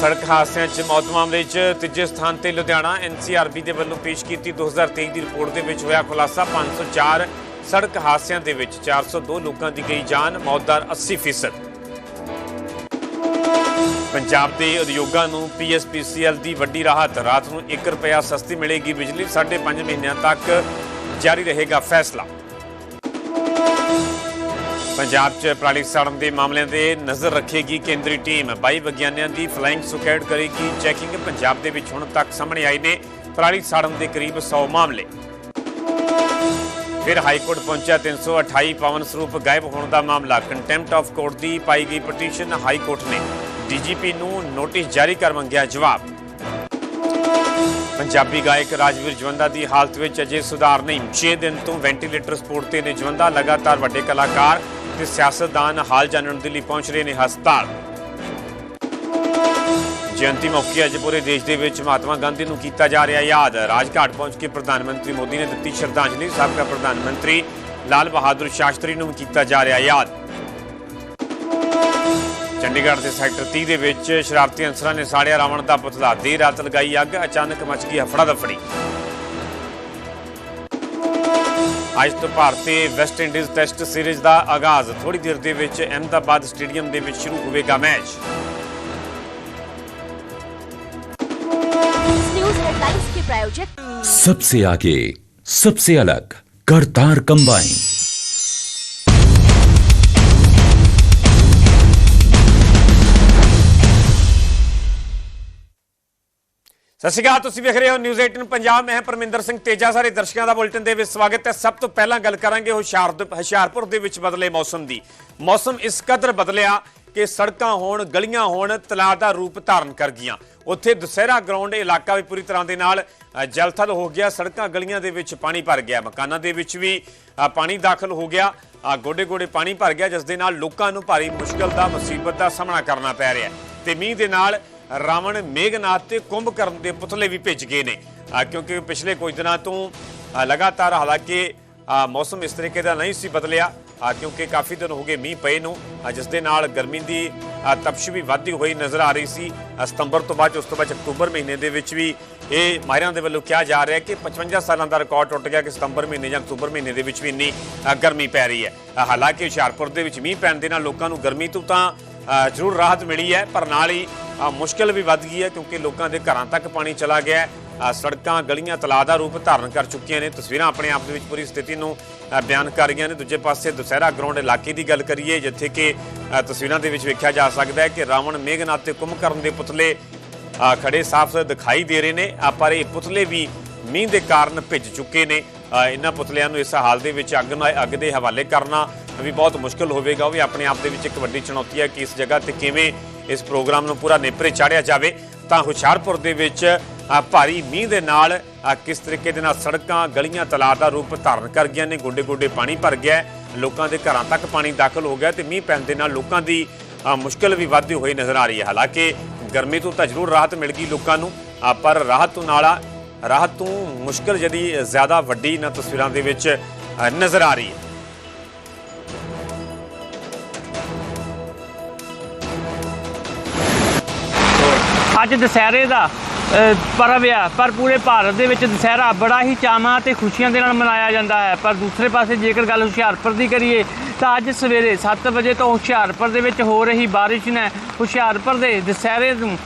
ਸੜਕ ਹਾਦਸਿਆਂ 'ਚ ਮੌਤ ਮਾਮਲੇ 'ਚ ਤੀਜੇ ਸਥਾਨ ਤੇ ਲੁਧਿਆਣਾ ਐਨਸੀਆਰਬੀ ਦੇ ਵੱਲੋਂ ਪੇਸ਼ ਕੀਤੀ 2023 ਦੀ ਰਿਪੋਰਟ ਦੇ ਵਿੱਚ ਹੋਇਆ ਖੁਲਾਸਾ। 504 ਸੜਕ ਹਾਦਸਿਆਂ ਦੇ ਵਿੱਚ 402 ਲੋਕਾਂ ਦੀ ਗਈ ਜਾਨ ਮੌਤ ਦਰ 80% ਪੰਜਾਬ ਦੇ ਉਦਯੋਗਾਂ ਨੂੰ ਪੀਐਸਪੀਸੀਐਲ ਦੀ ਵੱਡੀ ਰਾਹਤ। ਰਾਤ ਨੂੰ 1 ਰੁਪਿਆ ਸਸਤੀ ਮਿਲੇਗੀ ਬਿਜਲੀ। 5.5 ਮਹੀਨਿਆਂ ਤੱਕ ਜਾਰੀ ਰਹੇਗਾ ਫੈਸਲਾ। ਪੰਜਾਬ 'ਚ ਪਰਾਲੀ ਸਾੜਨ ਦੇ ਮਾਮਲਿਆਂ ਤੇ ਨਜ਼ਰ ਰੱਖੇਗੀ ਕੇਂਦਰੀ ਟੀਮ। 22 ਵਿਗਿਆਨੀਆਂ ਦੀ ਫਲਾਈਂਗ ਸੁਕੈਡ ਕਰੇਗੀ ਚੈਕਿੰਗ। ਪੰਜਾਬ ਦੇ ਵਿੱਚ ਹੁਣ ਤੱਕ ਸਾਹਮਣੇ ਆਏ ਨੇ ਪਰਾਲੀ ਸਾੜਨ ਦੇ ਕਰੀਬ 100 ਮਾਮਲੇ। ਫਿਰ ਹਾਈ ਕੋਰਟ ਪਹੁੰਚਿਆ 328 ਪਵਨ ਸਰੂਪ ਗਾਇਬ ਹੋਣ ਦਾ ਮਾਮਲਾ। ਕੰਟੈਂਪਟ ਆਫ ਕੋਰਟ ਦੀ ਪਾਈ ਗਈ ਪਟੀਸ਼ਨ ਹਾਈ ਕੋਰਟ ਨੇ ਡੀਜੀਪੀ ਨੂੰ ਨੋਟਿਸ ਜਾਰੀ ਕਰ ਮੰਗਿਆ ਜਵਾਬ। ਪੰਜਾਬੀ ਗਾਇਕ ਰਾਜਵੀਰ ਜਵੰਦਾ ਦੀ ਹਾਲਤ ਵਿੱਚ ਅਜੇ ਸੁਧਾਰ ਨਹੀਂ। 6 ਦਿਨ ਤੋਂ ਵੈਂਟੀਲੇਟਰ ਸਪੋਰਟ ਤੇ ਨੇ ਜਵੰਦਾ। ਲਗਾਤਾਰ ਵੱਡੇ ਕਲਾਕਾਰ ਤੇ ਸਿਆਸਤਦਾਨ ਹਾਲ ਜਾਣਨ ਦੇ ਲਈ ਪਹੁੰਚ ਰਹੇ ਨੇ ਹਸਪਤਾਲ। ਜਯੰਤੀ ਮੌਕੇ ਅੱਜ ਪੂਰੇ ਦੇਸ਼ ਦੇ ਵਿੱਚ ਮਹਾਤਮਾ ਗਾਂਧੀ ਨੂੰ ਕੀਤਾ ਜਾ ਰਿਹਾ ਯਾਦ। ਰਾਜਘਾਟ ਪਹੁੰਚ ਕੇ ਪ੍ਰਧਾਨ ਮੰਤਰੀ ਮੋਦੀ ਨੇ ਦਿੱਤੀ ਸ਼ਰਧਾਂਜਲੀ। ਸਾਬਕਾ ਪ੍ਰਧਾਨ ਮੰਤਰੀ ਲਾਲ ਬਹਾਦਰ ਸ਼ਾਸਤਰੀ ਨੂੰ ਕੀਤਾ ਜਾ ਰਿਹਾ ਯਾਦ। ਚੰਡੀਗੜ੍ਹ ਦੇ ਸੈਕਟਰ 30 ਦੇ ਵਿੱਚ ਸ਼ਰਾਰਤੀ ਅਨਸਰਾਂ ਨੇ ਸਾੜਿਆ ਰਾਵਣ ਦਾ ਪੁਤਲਾ। ਦੇਰ ਰਾਤ ਲਗਾਈ ਅੱਗ। ਅਚਾਨਕ ਮਚ ਗਈ ਹਫੜਾ ਦਫੜੀ। ਅੱਜ ਤੋਂ ਭਾਰਤ ਤੇ ਵੈਸਟ ਇੰਡੀਜ਼ ਟੈਸਟ ਸੀਰੀਜ਼ ਦਾ ਆਗਾਜ਼ ਥੋੜੀ ਦੇਰ ਦੇ ਵਿੱਚ ਅਹਿਮਦਾਬਾਦ ਸਟੇਡੀਅਮ ਦੇ ਵਿੱਚ ਸ਼ੁਰੂ ਹੋਵੇਗਾ ਮੈਚ इस न्यूज हेडलाइंस के प्रायोजक सबसे आगे सबसे अलग करतार कंबाइन ਸਤਿ ਸ਼੍ਰੀ ਅਕਾਲ, ਤੁਸੀਂ ਵੇਖ ਰਹੇ ਹੋ ਨਿਊਜ਼ 18 ਪੰਜਾਬ। ਮੈਂ ਪਰਮਿੰਦਰ ਸਿੰਘ ਤੇਜਾ। ਸਾਰੇ ਦਰਸ਼ਕਾਂ ਦਾ ਬੁਲੇਟਿਨ ਦੇ ਵਿੱਚ ਸਵਾਗਤ ਹੈ। ਸਭ ਤੋਂ ਪਹਿਲਾਂ ਗੱਲ ਕਰਾਂਗੇ ਹੁਸ਼ਿਆਰ ਹੁਸ਼ਿਆਰਪੁਰ ਦੇ ਵਿੱਚ ਬਦਲੇ ਮੌਸਮ ਦੀ। ਮੌਸਮ ਇਸ ਕਦਰ ਬਦਲਿਆ ਕਿ ਸੜਕਾਂ ਹੋਣ, ਗਲੀਆਂ ਹੋਣ, ਤਲਾਅ ਦਾ ਰੂਪ ਧਾਰਨ ਕਰ ਗਈਆਂ। ਉੱਥੇ ਦੁਸਹਿਰਾ ਗਰਾਊਂਡ ਇਲਾਕਾ ਵੀ ਪੂਰੀ ਤਰ੍ਹਾਂ ਦੇ ਨਾਲ ਜਲਥਲ ਹੋ ਗਿਆ। ਸੜਕਾਂ ਗਲੀਆਂ ਦੇ ਵਿੱਚ ਪਾਣੀ ਭਰ ਗਿਆ। ਮਕਾਨਾਂ ਦੇ ਵਿੱਚ ਵੀ ਪਾਣੀ ਦਾਖਲ ਹੋ ਗਿਆ। ਗੋਡੇ ਗੋਡੇ ਪਾਣੀ ਭਰ ਗਿਆ, ਜਿਸ ਦੇ ਨਾਲ ਲੋਕਾਂ ਨੂੰ ਭਾਰੀ ਮੁਸ਼ਕਲ ਦਾ ਮੁਸੀਬਤ ਦਾ ਸਾਹਮਣਾ ਕਰਨਾ ਪੈ ਰਿਹਾ ਹੈ। ਤੇ ਮੀਂਹ ਦੇ ਨਾਲ ਰਾਵਣ ਮੇਘਨਾਥ ਤੇ ਕੁੰਭਕਰਨ ਦੇ ਪੁਤਲੇ ਵੀ ਭਿੱਜ ਗਏ ਨੇ। ਕਿਉਂਕਿ ਪਿਛਲੇ ਕੁਝ ਦਿਨਾਂ ਤੋਂ ਲਗਾਤਾਰ ਹਾਲਾਂਕਿ ਮੌਸਮ ਇਸ ਤਰੀਕੇ ਦਾ ਨਹੀਂ ਸੀ ਬਦਲਿਆ। ਕਿਉਂਕਿ ਕਾਫੀ ਦਿਨ ਹੋ ਗਏ ਮੀਂਹ ਪਏ ਨੂੰ ਜਿਸ ਦੇ ਨਾਲ ਗਰਮੀ ਦੀ ਤਪਸ਼ ਵੀ ਵਧਦੀ ਹੋਈ ਨਜ਼ਰ ਆ ਰਹੀ ਸੀ। ਸਤੰਬਰ ਤੋਂ ਬਾਅਦ, ਉਸ ਤੋਂ ਬਾਅਦ ਅਕਤੂਬਰ ਮਹੀਨੇ ਦੇ ਵਿੱਚ ਵੀ ਇਹ ਮਾਹਿਰਾਂ ਦੇ ਵੱਲੋਂ ਕਿਹਾ ਜਾ ਰਿਹਾ ਕਿ 55 ਸਾਲਾਂ ਦਾ ਰਿਕਾਰਡ ਟੁੱਟ ਗਿਆ ਕਿ ਸਤੰਬਰ ਮਹੀਨੇ ਜਾਂ ਅਕਤੂਬਰ ਮਹੀਨੇ ਦੇ ਵਿੱਚ ਵੀ ਇੰਨੀ ਗਰਮੀ ਪੈ ਰਹੀ ਹੈ। ਹਾਲਾਂਕਿ ਹੁਸ਼ਿਆਰਪੁਰ ਦੇ ਵਿੱਚ ਮੀਂਹ ਪੈਣ ਦੇ ਨਾਲ ਲੋਕਾਂ ਨੂੰ ਗਰਮੀ ਤੋਂ ਤਾਂ ਜ਼ਰੂਰ ਰਾਹਤ ਮਿਲੀ ਹੈ, ਪਰ ਨਾਲ ਹੀ ਮੁਸ਼ਕਲ ਵੀ ਵੱਧ ਗਈ ਹੈ ਕਿਉਂਕਿ ਲੋਕਾਂ ਦੇ ਘਰਾਂ ਤੱਕ ਪਾਣੀ ਚਲਾ ਗਿਆ ਹੈ। ਸੜਕਾਂ ਗਲੀਆਂ ਤਲਾਅ ਦਾ ਰੂਪ ਧਾਰਨ ਕਰ ਚੁੱਕੀਆਂ ਨੇ। ਤਸਵੀਰਾਂ ਆਪਣੇ ਆਪ ਦੇ ਵਿੱਚ ਪੂਰੀ ਸਥਿਤੀ ਨੂੰ ਬਿਆਨ ਕਰ ਰਹੀਆਂ ਨੇ। ਦੂਜੇ ਪਾਸੇ ਦੁਸਹਿਰਾ ਗਰਾਊਂਡ ਇਲਾਕੇ ਦੀ ਗੱਲ ਕਰੀਏ ਜਿੱਥੇ ਕਿ ਤਸਵੀਰਾਂ ਦੇ ਵਿੱਚ ਵੇਖਿਆ ਜਾ ਸਕਦਾ ਹੈ ਕਿ ਰਾਵਣ ਮੇਘਨਾਥ ਤੇ ਕੁੰਭਕਰਨ ਦੇ ਪੁਤਲੇ ਅ, ਖੜੇ ਸਾਫ਼ ਦਿਖਾਈ ਦੇ ਰਹੇ ਨੇ। ਪਰ ਇਹ ਪੁਤਲੇ ਵੀ ਮੀਂਹ ਦੇ ਕਾਰਨ ਭਿੱਜ ਚੁੱਕੇ ਨੇ। ਇਹਨਾਂ ਪੁਤਲਿਆਂ ਨੂੰ ਇਸ ਹਾਲ ਦੇ ਵਿੱਚ ਅੱਗ ਨਾਲ ਅੱਗ ਦੇ ਹਵਾਲੇ ਕਰਨਾ ਵੀ ਬਹੁਤ ਮੁਸ਼ਕਲ ਹੋਵੇਗਾ। ਉਹ ਵੀ ਆਪਣੇ ਆਪ ਦੇ ਵਿੱਚ ਇੱਕ ਵੱਡੀ ਚੁਣੌਤੀ ਹੈ ਕਿ ਇਸ ਜਗ੍ਹਾ ਤੇ ਕਿਵੇਂ ਇਸ ਪ੍ਰੋਗਰਾਮ ਨੂੰ ਪੂਰਾ ਨੇਪਰੇ ਚਾੜਿਆ ਜਾਵੇ ਤਾਂ ਹੁਸ਼ਿਆਰਪੁਰ ਦੇ ਵਿੱਚ ਭਾਰੀ ਮੀਂਹ ਦੇ ਨਾਲ ਕਿਸ ਤਰੀਕੇ ਦੇ ਨਾਲ ਸੜਕਾਂ ਗਲੀਆਂ ਤਲਾਅ ਦਾ ਰੂਪ ਧਾਰਨ ਕਰ ਗਈਆਂ ਨੇ ਗੋਡੇ ਗੋਡੇ ਪਾਣੀ ਭਰ ਗਿਆ ਲੋਕਾਂ ਦੇ ਘਰਾਂ ਤੱਕ ਪਾਣੀ ਦਾਖਲ ਹੋ ਗਿਆ ਤੇ ਮੀਂਹ ਪੈਣ ਦੇ ਨਾਲ ਲੋਕਾਂ ਦੀ ਅ, ਮੁਸ਼ਕਲ ਵੀ ਵੱਧਦੀ ਹੋਈ ਨਜ਼ਰ ਆ ਰਹੀ ਹੈ। ਹਾਲਾਂਕਿ ਗਰਮੀ ਤੋਂ ਤਾਂ ਜ਼ਰੂਰ ਰਾਹਤ ਮਿਲ ਗਈ ਲੋਕਾਂ ਨੂੰ ਪਰ ਰਾਹਤ ਤੋਂ ਨਾਲ ਰਾਹਤ ਤੋਂ ਮੁਸ਼ਕਲ ਜਿਹੜੀ ਜ਼ਿਆਦਾ ਵੱਡੀ ਇਹਨਾਂ ਤਸਵੀਰਾਂ ਦੇ ਵਿੱਚ ਨਜ਼ਰ ਆ ਰਹੀ ਹੈ। ਅੱਜ ਦੁਸਹਿਰੇ ਦਾ ਅ, ਪਰਵ ਆ ਪਰ ਪੂਰੇ ਭਾਰਤ ਦੇ ਵਿੱਚ ਦੁਸਹਿਰਾ ਬੜਾ ਹੀ ਚਾਵਾਂ ਤੇ ਖੁਸ਼ੀਆਂ ਦੇ ਨਾਲ ਮਨਾਇਆ ਜਾਂਦਾ ਹੈ। ਪਰ ਦੂਸਰੇ ਪਾਸੇ ਜੇਕਰ ਗੱਲ ਹੁਸ਼ਿਆਰਪੁਰ ਦੀ ਕਰੀਏ ਤਾਂ ਅੱਜ ਸਵੇਰੇ 7 ਵਜੇ ਤੋਂ ਹੁਸ਼ਿਆਰਪੁਰ ਦੇ ਵਿੱਚ ਹੋ ਰਹੀ ਬਾਰਿਸ਼ ਨੇ ਹੁਸ਼ਿਆਰਪੁਰ ਦੇ ਦੁਸਹਿਰੇ ਨੂੰ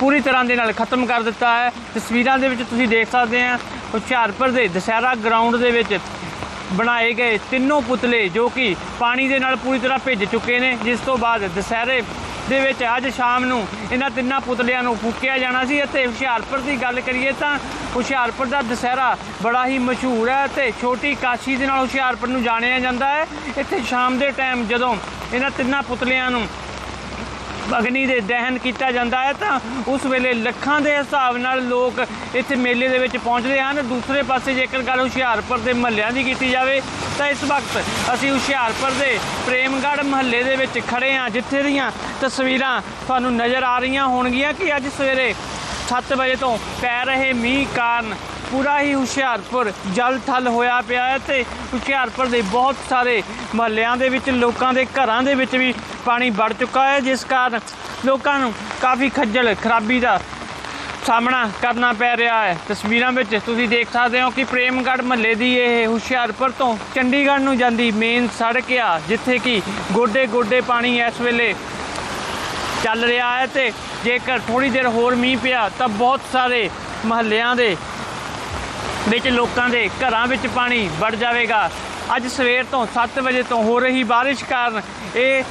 ਪੂਰੀ ਤਰ੍ਹਾਂ ਦੇ ਨਾਲ ਖਤਮ ਕਰ ਦਿੱਤਾ ਹੈ। ਤਸਵੀਰਾਂ ਦੇ ਵਿੱਚ ਤੁਸੀਂ ਦੇਖ ਸਕਦੇ ਆ ਹੁਸ਼ਿਆਰਪੁਰ ਦੇ ਦੁਸਹਿਰਾ ਗਰਾਊਂਡ ਦੇ ਵਿੱਚ ਬਣਾਏ ਗਏ ਤਿੰਨੋਂ ਪੁਤਲੇ ਜੋ ਕਿ ਪਾਣੀ ਦੇ ਨਾਲ ਪੂਰੀ ਤਰ੍ਹਾਂ ਭਿੱਜ ਚੁੱਕੇ ਨੇ ਜਿਸ ਤੋਂ ਬਾਅਦ ਦੁਸਹਿਰੇ ਦੇ ਵਿੱਚ ਅੱਜ ਸ਼ਾਮ ਨੂੰ ਇਹਨਾਂ ਤਿੰਨਾਂ ਪੁਤਲਿਆਂ ਨੂੰ ਫੂਕਿਆ ਜਾਣਾ ਸੀ ਅਤੇ ਹੁਸ਼ਿਆਰਪੁਰ ਦੀ ਗੱਲ ਕਰੀਏ ਤਾਂ ਹੁਸ਼ਿਆਰਪੁਰ ਦਾ ਦੁਸਹਿਰਾ ਬੜਾ ਹੀ ਮਸ਼ਹੂਰ ਹੈ ਤੇ ਛੋਟੀ ਕਾਸ਼ੀ ਦੇ ਨਾਲ ਹੁਸ਼ਿਆਰਪੁਰ ਨੂੰ ਜਾਣਿਆ ਜਾਂਦਾ ਹੈ। ਇੱਥੇ ਸ਼ਾਮ ਦੇ ਟਾਈਮ ਜਦੋਂ ਇਹਨਾਂ ਤਿੰਨਾਂ ਪੁਤਲਿਆਂ ਨੂੰ ਅਗਨੀ ਦੇ ਦਹਨ ਕੀਤਾ ਜਾਂਦਾ ਹੈ ਤਾਂ ਉਸ ਵੇਲੇ ਲੱਖਾਂ ਦੇ ਹਿਸਾਬ ਨਾਲ ਲੋਕ ਇੱਥੇ ਮੇਲੇ ਦੇ ਵਿੱਚ ਪਹੁੰਚਦੇ ਹਨ। ਦੂਸਰੇ ਪਾਸੇ ਜੇਕਰ ਗੱਲ ਹੁਸ਼ਿਆਰਪੁਰ ਦੇ ਮਹੱਲਿਆਂ ਦੀ ਕੀਤੀ ਜਾਵੇ ਤਾਂ ਇਸ ਵਕਤ ਅਸੀਂ ਹੁਸ਼ਿਆਰਪੁਰ ਦੇ ਪ੍ਰੇਮਗੜ੍ਹ ਮਹੱਲੇ ਦੇ ਵਿੱਚ ਖੜੇ ਹਾਂ, ਜਿੱਥੇ ਦੀਆਂ ਤਸਵੀਰਾਂ ਤੁਹਾਨੂੰ ਨਜ਼ਰ ਆ ਰਹੀਆਂ ਹੋਣਗੀਆਂ ਕਿ ਅੱਜ ਸਵੇਰੇ 7 ਵਜੇ ਤੋਂ ਪੈ ਰਹੇ ਮੀਂਹ ਕਾਰਨ ਪੂਰਾ ਹੀ ਹੁਸ਼ਿਆਰਪੁਰ ਜਲ ਥਲ ਹੋਇਆ ਪਿਆ ਹੈ ਤੇ ਹੁਸ਼ਿਆਰਪੁਰ ਦੇ ਬਹੁਤ ਸਾਰੇ ਮਹੱਲਿਆਂ ਦੇ ਵਿੱਚ, ਲੋਕਾਂ ਦੇ ਘਰਾਂ ਦੇ ਵਿੱਚ ਵੀ ਪਾਣੀ ਵੜ ਚੁੱਕਾ ਹੈ, ਜਿਸ ਕਾਰਨ ਲੋਕਾਂ ਨੂੰ ਕਾਫੀ ਖੱਜਲ ਖਰਾਬੀ ਦਾ ਸਾਹਮਣਾ ਕਰਨਾ ਪੈ ਰਿਹਾ ਹੈ। ਤਸਵੀਰਾਂ ਵਿੱਚ ਤੁਸੀਂ ਦੇਖ ਸਕਦੇ ਹੋ ਕਿ ਪ੍ਰੇਮਗੜ੍ਹ ਮਹੱਲੇ ਦੀ ਇਹ ਹੁਸ਼ਿਆਰਪੁਰ ਤੋਂ ਚੰਡੀਗੜ੍ਹ ਨੂੰ ਜਾਂਦੀ ਮੇਨ ਸੜਕ ਆ, ਜਿੱਥੇ ਕਿ ਗੋਡੇ ਗੋਡੇ ਪਾਣੀ ਇਸ ਵੇਲੇ ਚੱਲ ਰਿਹਾ ਹੈ ਤੇ ਜੇਕਰ ਥੋੜੀ ਦੇਰ ਹੋਰ ਮੀਂਹ ਪਿਆ ਤਾਂ ਬਹੁਤ ਸਾਰੇ ਮਹੱਲਿਆਂ ਦੇ ਵਿੱਚ ਲੋਕਾਂ ਦੇ ਘਰਾਂ ਵਿੱਚ ਪਾਣੀ ਵੜ ਜਾਵੇਗਾ। ਅੱਜ ਸਵੇਰ ਤੋਂ 7 ਵਜੇ ਤੋਂ ਹੋ ਰਹੀ ਬਾਰਿਸ਼ ਕਾਰਨ ਇਹ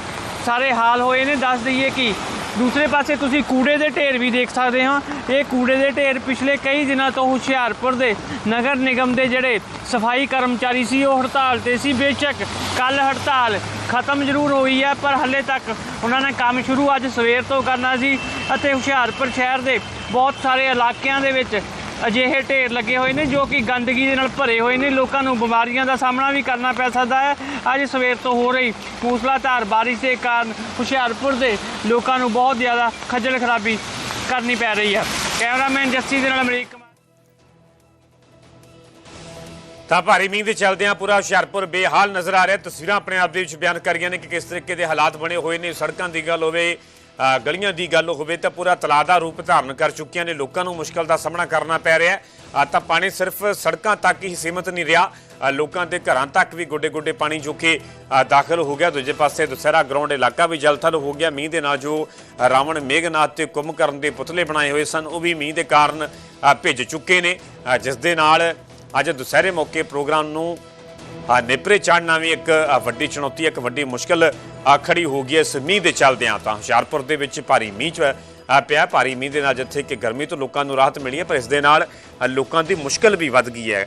ਸਾਰੇ ਹਾਲ ਹੋਏ ਨੇ। ਦੱਸ ਦਈਏ ਕਿ ਦੂਸਰੇ ਪਾਸੇ ਤੁਸੀਂ ਕੂੜੇ ਦੇ ਢੇਰ ਵੀ ਦੇਖ ਸਕਦੇ ਹੋ। ਇਹ ਕੂੜੇ ਦੇ ਢੇਰ ਪਿਛਲੇ ਕਈ ਦਿਨਾਂ ਤੋਂ ਹੁਸ਼ਿਆਰਪੁਰ ਦੇ ਨਗਰ ਨਿਗਮ ਦੇ ਜਿਹੜੇ ਸਫ਼ਾਈ ਕਰਮਚਾਰੀ ਸੀ, ਉਹ ਹੜਤਾਲ ਤੇ ਸੀ। ਬੇਸ਼ੱਕ ਕੱਲ ਹੜਤਾਲ ਖਤਮ ਜ਼ਰੂਰ ਹੋਈ ਹੈ, ਪਰ ਹੱਲੇ ਤੱਕ ਉਹਨਾਂ ਨੇ ਕੰਮ ਸ਼ੁਰੂ ਅੱਜ ਸਵੇਰ ਤੋਂ ਕਰਨਾ ਸੀ ਅਤੇ ਹੁਸ਼ਿਆਰਪੁਰ ਸ਼ਹਿਰ ਦੇ ਬਹੁਤ ਸਾਰੇ ਇਲਾਕਿਆਂ ਦੇ ਵਿੱਚ ਅਜਿਹੇ ਢੇਰ ਲੱਗੇ ਹੋਏ ਨੇ ਜੋ ਕਿ ਗੰਦਗੀ ਦੇ ਨਾਲ ਭਰੇ ਹੋਏ ਨੇ। ਲੋਕਾਂ ਨੂੰ ਬਿਮਾਰੀਆਂ ਦਾ ਸਾਹਮਣਾ ਵੀ ਕਰਨਾ ਪੈ ਸਕਦਾ ਹੈ। ਅੱਜ ਸਵੇਰ ਤੋਂ ਹੋ ਰਹੀ ਮੂਸਲਾਧਾਰ ਬਾਰਿਸ਼ ਦੇ ਕਾਰਨ ਹੁਸ਼ਿਆਰਪੁਰ ਦੇ ਲੋਕਾਂ ਨੂੰ ਬਹੁਤ ਜ਼ਿਆਦਾ ਖੱਜਲ ਖਰਾਬੀ ਕਰਨੀ ਪੈ ਰਹੀ ਹੈ। ਕੈਮਰਾਮੈਨ ਜੱਸੀ ਦੇ ਨਾਲ ਅਮਰੀਕ ਕੁਮਾਰ। ਤਾਂ ਭਾਰੀ ਮੀਂਹ ਦੇ ਚਲਦਿਆਂ ਪੂਰਾ ਹੁਸ਼ਿਆਰਪੁਰ ਬੇਹਾਲ ਨਜ਼ਰ ਆ ਰਿਹਾ ਤਸਵੀਰਾਂ ਆਪਣੇ ਆਪ ਦੇ ਵਿੱਚ ਬਿਆਨ ਕਰੀਆਂ ਨੇ ਕਿ ਕਿਸ ਤਰੀਕੇ ਦੇ ਹਾਲਾਤ ਬਣੇ ਹੋਏ ਨੇ। ਸੜਕਾਂ ਦੀ ਗੱਲ ਹੋਵੇ ਗਲੀਆਂ ਦੀ ਗੱਲ ਹੋਵੇ ਤਾਂ ਪੂਰਾ ਤਲਾਅ ਦਾ ਰੂਪ ਧਾਰਨ ਕਰ ਚੁੱਕੀਆਂ ਨੇ। ਲੋਕਾਂ ਨੂੰ ਮੁਸ਼ਕਲ ਦਾ ਸਾਹਮਣਾ ਕਰਨਾ ਪੈ ਰਿਹਾ ਹੈ। ਤਾਂ ਪਾਣੀ ਸਿਰਫ ਸੜਕਾਂ ਤੱਕ ਹੀ ਸੀਮਤ ਨਹੀਂ ਰਿਹਾ। ਲੋਕਾਂ ਦੇ ਘਰਾਂ ਤੱਕ ਵੀ ਗੋਡੇ ਗੋਡੇ ਪਾਣੀ ਜੋ ਕਿ ਦਾਖਲ ਹੋ ਗਿਆ। ਦੂਜੇ ਪਾਸੇ ਦੁਸਹਿਰਾ ਗਰਾਊਂਡ ਇਲਾਕਾ ਵੀ ਜਲਥਲ ਹੋ ਗਿਆ। ਮੀਂਹ ਦੇ ਨਾਲ ਜੋ ਰਾਵਣ ਮੇਘਨਾਥ ਤੇ ਕੁੰਭਕਰਨ ਦੇ ਪੁਤਲੇ ਬਣਾਏ ਹੋਏ ਸਨ, ਉਹ ਵੀ ਮੀਂਹ ਦੇ ਕਾਰਨ ਭਿੱਜ ਚੁੱਕੇ ਨੇ। ਜਿਸ ਦੇ ਨਾਲ ਅੱਜ ਦੁਸਹਿਰੇ ਮੌਕੇ ਪ੍ਰੋਗਰਾਮ ਨੂੰ ਨੇਪਰੇ ਚਾੜਨਾ ਵੀ ਇੱਕ ਵੱਡੀ ਚੁਣੌਤੀ ਇੱਕ ਵੱਡੀ ਮੁਸ਼ਕਲ ਆ ਖੜੀ ਹੋ ਗਈ ਹੈ ਇਸ ਮੀਂਹ ਦੇ ਚੱਲਦਿਆਂ ਤਾਂ। ਹੁਸ਼ਿਆਰਪੁਰ ਦੇ ਵਿੱਚ ਭਾਰੀ ਮੀਂਹ ਚ ਪਿਆ ਭਾਰੀ ਮੀਂਹ ਦੇ ਨਾਲ ਜਿੱਥੇ ਕਿ ਗਰਮੀ ਤੋਂ ਲੋਕਾਂ ਨੂੰ ਰਾਹਤ ਮਿਲੀ ਹੈ, ਪਰ ਇਸ ਦੇ ਨਾਲ ਲੋਕਾਂ ਦੀ ਮੁਸ਼ਕਲ ਵੀ ਵੱਧ ਗਈ ਹੈ।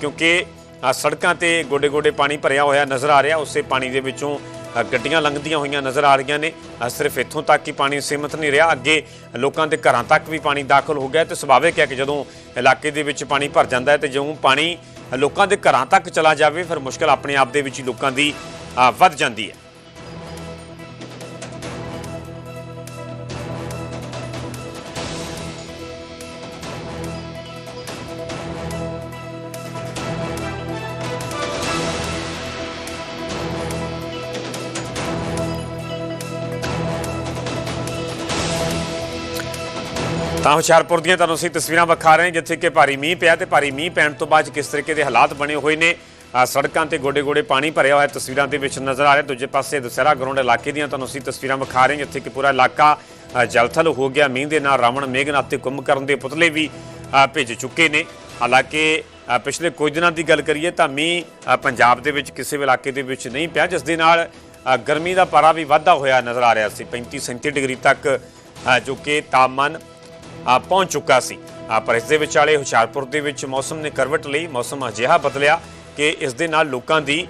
ਕਿਉਂਕਿ ਸੜਕਾਂ ਤੇ ਗੋਡੇ ਗੋਡੇ ਪਾਣੀ ਭਰਿਆ ਹੋਇਆ ਨਜ਼ਰ ਆ ਰਿਹਾ, ਉਸੇ ਪਾਣੀ ਦੇ ਵਿੱਚੋਂ ਗੱਡੀਆਂ ਲੰਘਦੀਆਂ ਹੋਈਆਂ ਨਜ਼ਰ ਆ ਰਹੀਆਂ ਨੇ। ਸਿਰਫ ਇੱਥੋਂ ਤੱਕ ਹੀ ਪਾਣੀ ਸੀਮਤ ਨਹੀਂ ਰਿਹਾ, ਅੱਗੇ ਲੋਕਾਂ ਦੇ ਘਰਾਂ ਤੱਕ ਵੀ ਪਾਣੀ ਦਾਖਲ ਹੋ ਗਿਆ ਤੇ ਸੁਭਾਵਿਕ ਹੈ ਕਿ ਜਦੋਂ ਇਲਾਕੇ ਦੇ ਵਿੱਚ ਪਾਣੀ ਭਰ ਜਾਂਦਾ ਹੈ ਤੇ ਜਦੋਂ ਪਾਣੀ ਲੋਕਾਂ ਦੇ ਘਰਾਂ ਤੱਕ ਚਲਾ ਜਾਵੇ, ਫਿਰ ਮੁਸ਼ਕਲ ਆਪਣੇ ਆਪ ਦੇ ਵਿੱਚ ਹੀ ਲੋਕਾਂ ਦੀ ਵੱਧ ਜਾਂਦੀ ਹੈ। ਤਾਂ ਹੁਸ਼ਿਆਰਪੁਰ ਦੀਆਂ ਤੁਹਾਨੂੰ ਅਸੀਂ ਤਸਵੀਰਾਂ ਵਿਖਾ ਰਹੇ ਹਾਂ, ਜਿੱਥੇ ਕਿ ਭਾਰੀ ਮੀਂਹ ਪਿਆ ਤੇ ਭਾਰੀ ਮੀਂਹ ਪੈਣ ਤੋਂ ਬਾਅਦ ਕਿਸ ਤਰੀਕੇ ਦੇ ਹਾਲਾਤ ਬਣੇ ਹੋਏ ਨੇ ਸੜਕਾਂ ਤੇ ਗੋਡੇ ਗੋਡੇ ਪਾਣੀ ਭਰਿਆ ਹੋਇਆ ਤਸਵੀਰਾਂ ਦੇ ਵਿੱਚ ਨਜ਼ਰ ਆ ਰਿਹਾ। ਦੂਜੇ ਪਾਸੇ ਦੁਸਹਿਰਾ ਗਰਾਊਂਡ ਇਲਾਕੇ ਦੀਆਂ ਤੁਹਾਨੂੰ ਅਸੀਂ ਤਸਵੀਰਾਂ ਵਿਖਾ ਰਹੇ ਹਾਂ, ਜਿੱਥੇ ਕਿ ਪੂਰਾ ਇਲਾਕਾ ਜਲਥਲ ਹੋ ਗਿਆ। ਮੀਂਹ ਦੇ ਨਾਲ ਰਾਵਣ ਮੇਘਨਾਥ ਤੇ ਕੁੰਭਕਰਨ ਦੇ ਪੁਤਲੇ ਵੀ ਭਿੱਜ ਚੁੱਕੇ ਨੇ। ਹਾਲਾਂਕਿ ਪਿਛਲੇ ਕੁਝ ਦਿਨਾਂ ਦੀ ਗੱਲ ਕਰੀਏ ਤਾਂ ਮੀਂਹ ਪੰਜਾਬ ਦੇ ਵਿੱਚ ਕਿਸੇ ਵੀ ਇਲਾਕੇ ਦੇ ਵਿੱਚ ਨਹੀਂ ਪਿਆ, ਜਿਸ ਦੇ ਨਾਲ ਗਰਮੀ ਦਾ ਪਾਰਾ ਵੀ ਵਾਧਾ ਹੋਇਆ ਨਜ਼ਰ ਆ ਰਿਹਾ ਸੀ। 35 37 ਡਿਗਰੀ ਤੱਕ ਜੋ ਕਿ ਤਾਪਮਾਨ ਪਹੁੰਚ ਚੁੱਕਾ ਸੀ। ਪਰ ਇਸ ਦੇ ਵਿਚਾਲੇ ਹੁਸ਼ਿਆਰਪੁਰ ਦੇ ਵਿੱਚ ਮੌਸਮ ਨੇ ਕਰਵਟ ਲਈ ਮੌਸਮ ਅਜਿਹਾ ਬਦਲਿਆ ਕਿ ਇਸ ਦੇ ਨਾਲ ਲੋਕਾਂ ਦੀ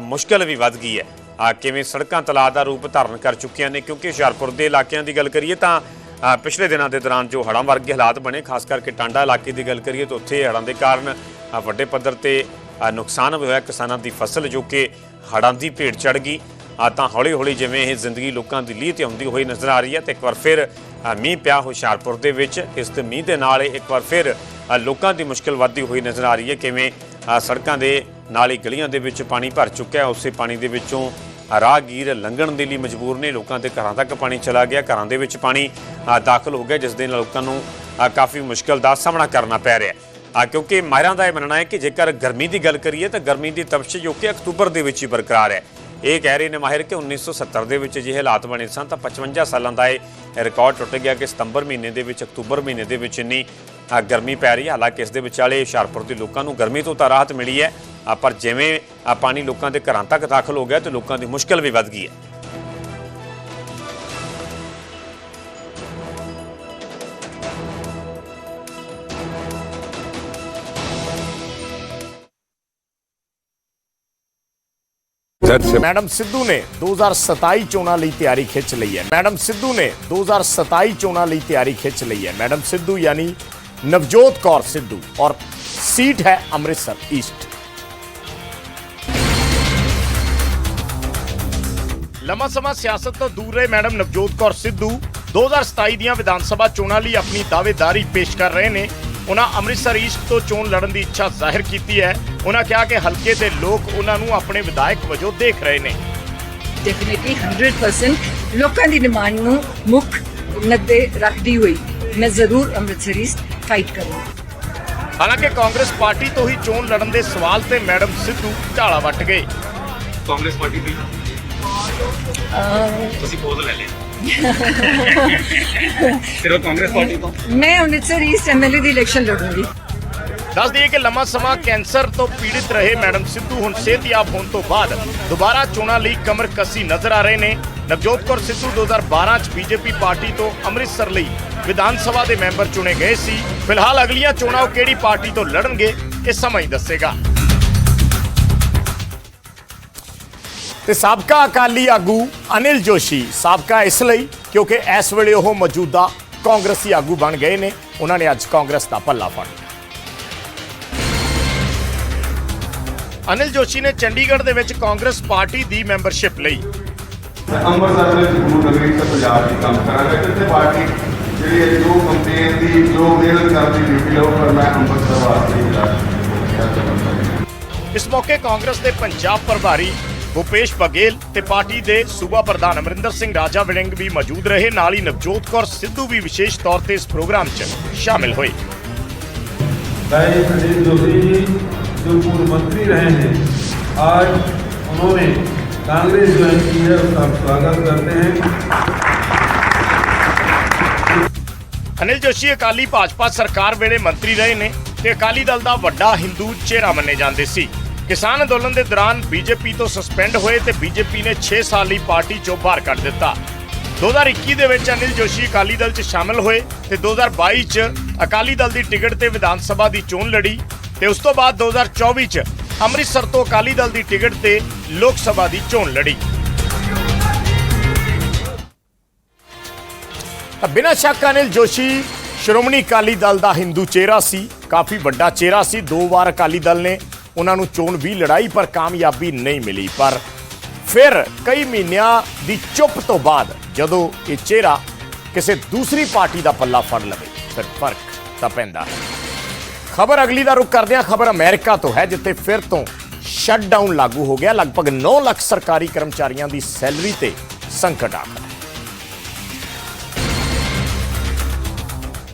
ਮੁਸ਼ਕਲ ਵੀ ਵੱਧ ਗਈ ਹੈ। ਆ, ਕਿਵੇਂ ਸੜਕਾਂ ਤਲਾਅ ਦਾ ਰੂਪ ਧਾਰਨ ਕਰ ਚੁੱਕੀਆਂ ਨੇ, ਕਿਉਂਕਿ ਹੁਸ਼ਿਆਰਪੁਰ ਦੇ ਇਲਾਕਿਆਂ ਦੀ ਗੱਲ ਕਰੀਏ ਤਾਂ ਪਿਛਲੇ ਦਿਨਾਂ ਦੇ ਦੌਰਾਨ ਜੋ ਹੜ੍ਹਾਂ ਵਰਗੇ ਹਾਲਾਤ ਬਣੇ, ਖਾਸ ਕਰਕੇ ਟਾਂਡਾ ਇਲਾਕੇ ਦੀ ਗੱਲ ਕਰੀਏ ਤਾਂ ਉੱਥੇ ਹੜ੍ਹਾਂ ਦੇ ਕਾਰਨ ਵੱਡੇ ਪੱਧਰ ਤੇ ਨੁਕਸਾਨ ਵੀ ਹੋਇਆ ਕਿਸਾਨਾਂ ਦੀ ਫਸਲ ਜੋ ਕਿ ਹੜ੍ਹਾਂ ਦੀ ਭੇਟ ਚੜ ਗਈ। ਆ, ਤਾਂ ਹੌਲੀ ਹੌਲੀ ਜਿਵੇਂ ਇਹ ਜ਼ਿੰਦਗੀ ਲੋਕਾਂ ਦੀ ਲੀਹ ਤੇ ਆਉਂਦੀ ਹੋਈ ਨਜ਼ਰ ਆ ਰਹੀ ਹੈ ਤੇ ਇੱਕ ਵਾਰ ਫਿਰ ਮੀਂਹ ਪਿਆ ਹੁਸ਼ਿਆਰਪੁਰ ਦੇ ਵਿੱਚ। ਇਸ ਦੇ ਮੀਂਹ ਦੇ ਨਾਲ ਇੱਕ ਵਾਰ ਫਿਰ ਲੋਕਾਂ ਦੀ ਮੁਸ਼ਕਲ ਵੱਧਦੀ ਹੋਈ ਨਜ਼ਰ ਆ ਰਹੀ ਹੈ। ਕਿਵੇਂ ਸੜਕਾਂ ਦੇ ਨਾਲ ਹੀ ਗਲੀਆਂ ਦੇ ਵਿੱਚ ਪਾਣੀ ਭਰ ਚੁੱਕਿਆ ਹੈ, ਉਸੇ ਪਾਣੀ ਦੇ ਵਿੱਚੋਂ ਰਾਹਗੀਰ ਲੰਘਣ ਦੇ ਲਈ ਮਜਬੂਰ ਨੇ। ਲੋਕਾਂ ਦੇ ਘਰਾਂ ਤੱਕ ਪਾਣੀ ਚਲਾ ਗਿਆ। ਘਰਾਂ ਦੇ ਵਿੱਚ ਪਾਣੀ ਦਾਖਲ ਹੋ ਗਿਆ, ਜਿਸ ਦੇ ਨਾਲ ਲੋਕਾਂ ਨੂੰ ਕਾਫੀ ਮੁਸ਼ਕਲ ਦਾ ਸਾਹਮਣਾ ਕਰਨਾ ਪੈ ਰਿਹਾ ਹੈ। ਕਿਉਂਕਿ ਮਾਹਿਰਾਂ ਦਾ ਇਹ ਮੰਨਣਾ ਹੈ ਕਿ ਜੇਕਰ ਗਰਮੀ ਦੀ ਗੱਲ ਕਰੀਏ, ਤਾਂ ਗਰਮੀ ਦੀ ਤਪਸ਼ ਜੋ ਕਿ ਅਕਤੂਬਰ ਦੇ ਵਿੱਚ ਹੀ ਬਰਕਰਾਰ ਹੈ। ਇਹ ਕਹਿ ਰਹੇ ਨੇ ਮਾਹਿਰ ਕਿ 1970 ਦੇ ਵਿੱਚ ਜਿਹੇ ਹਾਲਾਤ ਬਣੇ ਸਨ ਤਾਂ 55 ਸਾਲਾਂ ਦਾ ਇਹ ਰਿਕਾਰਡ ਟੁੱਟ ਗਿਆ ਕਿ ਸਤੰਬਰ ਮਹੀਨੇ ਦੇ ਵਿੱਚ, ਅਕਤੂਬਰ ਮਹੀਨੇ ਦੇ ਵਿੱਚ ਇੰਨੀ ਗਰਮੀ ਪੈ ਰਹੀ ਹੈ। ਹਾਲਾਂਕਿ ਇਸ ਦੇ ਵਿਚਾਲੇ ਹੁਸ਼ਿਆਰਪੁਰ ਦੇ ਲੋਕਾਂ ਨੂੰ ਗਰਮੀ ਤੋਂ ਤਾਂ ਰਾਹਤ ਮਿਲੀ ਹੈ ਪਰ ਜਿਵੇਂ ਪਾਣੀ ਲੋਕਾਂ ਦੇ ਘਰਾਂ ਤੱਕ ਦਾਖਲ ਹੋ ਗਿਆ ਤੇ ਲੋਕਾਂ ਦੀ ਮੁਸ਼ਕਲ ਵੀ ਵੱਧ ਗਈ ਹੈ। ਮੈਡਮ ਸਿੱਧੂ ਨੇ 2027 ਚੋਣਾਂ ਲਈ ਤਿਆਰੀ ਖਿੱਚ ਲਈ ਹੈ ਮੈਡਮ ਸਿੱਧੂ ਨੇ 2027 ਚੋਣਾਂ ਲਈ ਤਿਆਰੀ ਖਿੱਚ ਲਈ ਹੈ ਮੈਡਮ ਸਿੱਧੂ ਯਾਨੀ ਨਵਜੋਤ ਕੌਰ ਸਿੱਧੂ ਔਰ ਸੀਟ ਹੈ ਅੰਮ੍ਰਿਤਸਰ ਈਸਟ ਲੰਮਾ ਸਮਾਂ ਸਿਆਸਤ ਤੋਂ ਦੂਰ ਰਹੇ ਮੈਡਮ ਨਵਜੋਤ ਕੌਰ ਸਿੱਧੂ 2027 ਦੀਆਂ ਵਿਧਾਨ ਸਭਾ ਚੋਣਾਂ ਲਈ ਆਪਣੀ ਦਾਅਵੇਦਾਰੀ ਪੇਸ਼ ਕਰ ਰਹੇ ਨੇ ਉਹਨਾਂ ਅੰਮ੍ਰਿਤਸਰ ਈਸਟ ਤੋਂ ਚੋਣ ਲੜਨ ਦੀ ਇੱਛਾ ਜ਼ਾਹਿਰ ਕੀਤੀ ਹੈ। ਉਹਨਾਂ ਕਿਹਾ ਕਿ ਹਲਕੇ ਦੇ ਲੋਕ ਉਹਨਾਂ ਨੂੰ ਆਪਣੇ ਵਿਧਾਇਕ ਵਜੋਂ ਦੇਖ ਰਹੇ ਨੇ। ਡੈਫੀਨਿਟਲੀ 100% ਲੋਕਾਂ ਦੀ ਡਿਮਾਂਡ ਨੂੰ ਮੁੱਖ ਨੱਦੇ ਰੱਖਦੀ ਹੋਈ ਮੈਂ ਜ਼ਰੂਰ ਅੰਮ੍ਰਿਤਸਰੀ ਫਾਈਟ ਕਰੂੰਗੀ। ਹਾਲਾਂਕਿ ਕਾਂਗਰਸ ਪਾਰਟੀ ਤੋਂ ਹੀ ਚੋਣ ਲੜਨ ਦੇ ਸਵਾਲ ਤੇ ਮੈਡਮ ਸਿੱਧੂ ਢਾਲਾ ਵੱਟ ਗਏ। ਕਾਂਗਰਸ ਪਾਰਟੀ ਦੀ ਤੁਸੀਂ ਪੋਜ਼ ਲੈ ਲਿਆ ਉਹ ਕਾਂਗਰਸ ਪਾਰਟੀ ਤੋਂ? ਮੈਂ ਅੰਮ੍ਰਿਤਸਰ ਈਸਟ ਐਮਐਲਏ ਦੀ ਇਲੈਕਸ਼ਨ ਲੜੂੰਗੀ। ਦੱਸ ਦਈਏ ਕਿ ਲੰਮਾ ਸਮਾਂ ਕੈਂਸਰ ਤੋਂ ਪੀੜਿਤ ਰਹੇ ਮੈਡਮ ਸਿੱਧੂ ਹੁਣ ਸਿਹਤਯਾਬ ਹੋਣ ਤੋਂ ਬਾਅਦ ਦੁਬਾਰਾ ਚੋਣਾਂ ਲਈ ਕਮਰ ਕੱਸੀ ਨਜ਼ਰ ਆ ਰਹੇ ਨੇ। ਨਵਜੋਤ ਕੌਰ ਸਿੱਧੂ 2012 ਚ ਬੀਜੇਪੀ ਪਾਰਟੀ ਤੋਂ ਅੰਮ੍ਰਿਤਸਰ ਲਈ ਵਿਧਾਨ ਸਭਾ ਦੇ ਮੈਂਬਰ ਚੁਣੇ ਗਏ ਸੀ। ਫਿਲਹਾਲ ਅਗਲੀਆਂ ਚੋਣਾਂ ਉਹ ਕਿਹੜੀ ਪਾਰਟੀ ਤੋਂ ਲੜਨਗੇ ਇਹ ਸਮਾਂ ਹੀ ਦੱਸੇਗਾ। ਤੇ ਸਾਬਕਾ ਅਕਾਲੀ ਆਗੂ ਅਨਿਲ ਜੋਸ਼ੀ ਸਾਬਕਾ ਇਸ ਲਈ ਕਿਉਂਕਿ ਇਸ ਵੇਲੇ ਉਹ ਮੌਜੂਦਾ ਕਾਂਗਰਸੀ ਆਗੂ ਬਣ ਗਏ ਨੇ। ਉਹਨਾਂ ਨੇ ਅੱਜ ਕਾਂਗਰਸ ਦਾ ਪੱਲਾ ਫੜ ਲਿਆ। ਅਨਿਲ ਜੋਸ਼ੀ ਨੇ ਚੰਡੀਗੜ੍ਹ ਦੇ ਵਿੱਚ ਕਾਂਗਰਸ ਪਾਰਟੀ ਦੀ ਮੈਂਬਰਸ਼ਿਪ ਲਈ। ਅੰਮ੍ਰਿਤਸਰ ਦੇ ਗੁਰੂ ਨਗਰੀ ਤੇ ਪੰਜਾਬ ਦੀ ਕੰਮ ਕਰਾਂਗਾ। ਜਿੱਥੇ ਪਾਰਟੀ ਜਿਹੜੀ ਹੈ ਜੋ ਕੰਪੇਨ ਦੀ ਜੋ ਮਿਹਨਤ ਕਰਨ ਦੀ ਡਿਊਟੀ ਲਓ ਪਰ ਮੈਂ ਅੰਮ੍ਰਿਤਸਰ ਵਾਸਤੇ ਇਸ ਮੌਕੇ ਕਾਂਗਰਸ ਦੇ ਪੰਜਾਬ ਪ੍ਰਭਾਰੀ ਭੁਪੇਸ਼ ਬਘੇਲ ਤੇ ਪਾਰਟੀ ਦੇ ਸੂਬਾ ਪ੍ਰਧਾਨ ਅਮਰਿੰਦਰ ਸਿੰਘ ਰਾਜਾ ਵੜਿੰਗ ਵੀ ਮੌਜੂਦ ਰਹੇ ਨਾਲ ਹੀ ਨਵਜੋਤ ਕੌਰ ਸਿੱਧੂ ਵੀ ਵਿਸ਼ੇਸ਼ ਤੌਰ ਤੇ ਇਸ ਪ੍ਰੋਗਰਾਮ 'ਚ ਸ਼ਾਮਿਲ ਹੋਏ भाई अनिल जोशी जी जो पूर्व मंत्री रहे हैं आज उन्होंने कांग्रेस ज्वाइन की है उसका हम स्वागत करते हैं ਅਨਿਲ ਜੋਸ਼ੀ ਅਕਾਲੀ ਭਾਜਪਾ ਸਰਕਾਰ ਵੇਲੇ ਮੰਤਰੀ ਰਹੇ ਨੇ ਤੇ ਅਕਾਲੀ ਦਲ ਦਾ ਵੱਡਾ ਹਿੰਦੂ ਚਿਹਰਾ ਮੰਨੇ ਜਾਂਦੇ ਸੀ ਕਿਸਾਨ ਅੰਦੋਲਨ ਦੇ ਦੌਰਾਨ ਬੀਜੇਪੀ ਤੋਂ ਸਸਪੈਂਡ ਹੋਏ ਤੇ ਬੀਜੇਪੀ ਨੇ 6 ਸਾਲ ਲਈ ਪਾਰਟੀ ਚੋਂ ਬਾਹਰ ਕੱਢ ਦਿੱਤਾ। 2021 ਦੇ ਵਿੱਚ ਅਨਿਲ ਜੋਸ਼ੀ ਅਕਾਲੀ ਦਲ 'ਚ ਸ਼ਾਮਲ ਹੋਏ ਤੇ 2022 'ਚ ਅਕਾਲੀ ਦਲ ਦੀ ਟਿਕਟ ਤੇ ਵਿਧਾਨ ਸਭਾ ਦੀ ਚੋਣ ਲੜੀ ਤੇ ਉਸ ਤੋਂ ਬਾਅਦ 2024 'ਚ ਅੰਮ੍ਰਿਤਸਰ ਤੋਂ ਅਕਾਲੀ ਦਲ ਦੀ ਟਿਕਟ ਤੇ ਲੋਕ ਸਭਾ ਦੀ ਚੋਣ ਲੜੀ। ਬਿਨਾਂ ਸ਼ੱਕ ਅਨਿਲ ਜੋਸ਼ੀ ਸ਼੍ਰੋਮਣੀ ਅਕਾਲੀ ਦਲ ਦਾ ਹਿੰਦੂ ਚਿਹਰਾ ਸੀ, ਕਾਫੀ ਵੱਡਾ ਚਿਹਰਾ ਸੀ। ਦੋ ਵਾਰ ਅਕਾਲੀ ਦਲ ਨੇ ਉਹਨਾਂ ਨੂੰ ਚੋਣ ਵੀ ਲੜਾਈ ਪਰ ਕਾਮਯਾਬੀ ਨਹੀਂ ਮਿਲੀ। ਪਰ ਫਿਰ ਕਈ ਮਹੀਨਿਆਂ ਦੀ ਚੁੱਪ ਤੋਂ ਬਾਅਦ ਜਦੋਂ ਇਹ ਚਿਹਰਾ ਕਿਸੇ ਦੂਸਰੀ ਪਾਰਟੀ ਦਾ ਪੱਲਾ ਫੜ ਲਵੇ, ਫਿਰ ਫ਼ਰਕ ਤਾਂ ਪੈਂਦਾ ਹੈ। ਖਬਰ ਅਗਲੀ ਦਾ ਰੁਕ ਕਰਦੇ ਹਾਂ ਖਬਰ ਅਮਰੀਕਾ ਤੋਂ ਹੈ, ਜਿੱਥੇ ਫਿਰ ਤੋਂ ਸ਼ਟਡਾਊਨ ਲਾਗੂ ਹੋ ਗਿਆ। ਲਗਭਗ 9 ਲੱਖ ਸਰਕਾਰੀ ਕਰਮਚਾਰੀਆਂ ਦੀ ਸੈਲਰੀ ਤੇ ਸੰਕਟ ਆ ਗਿਆ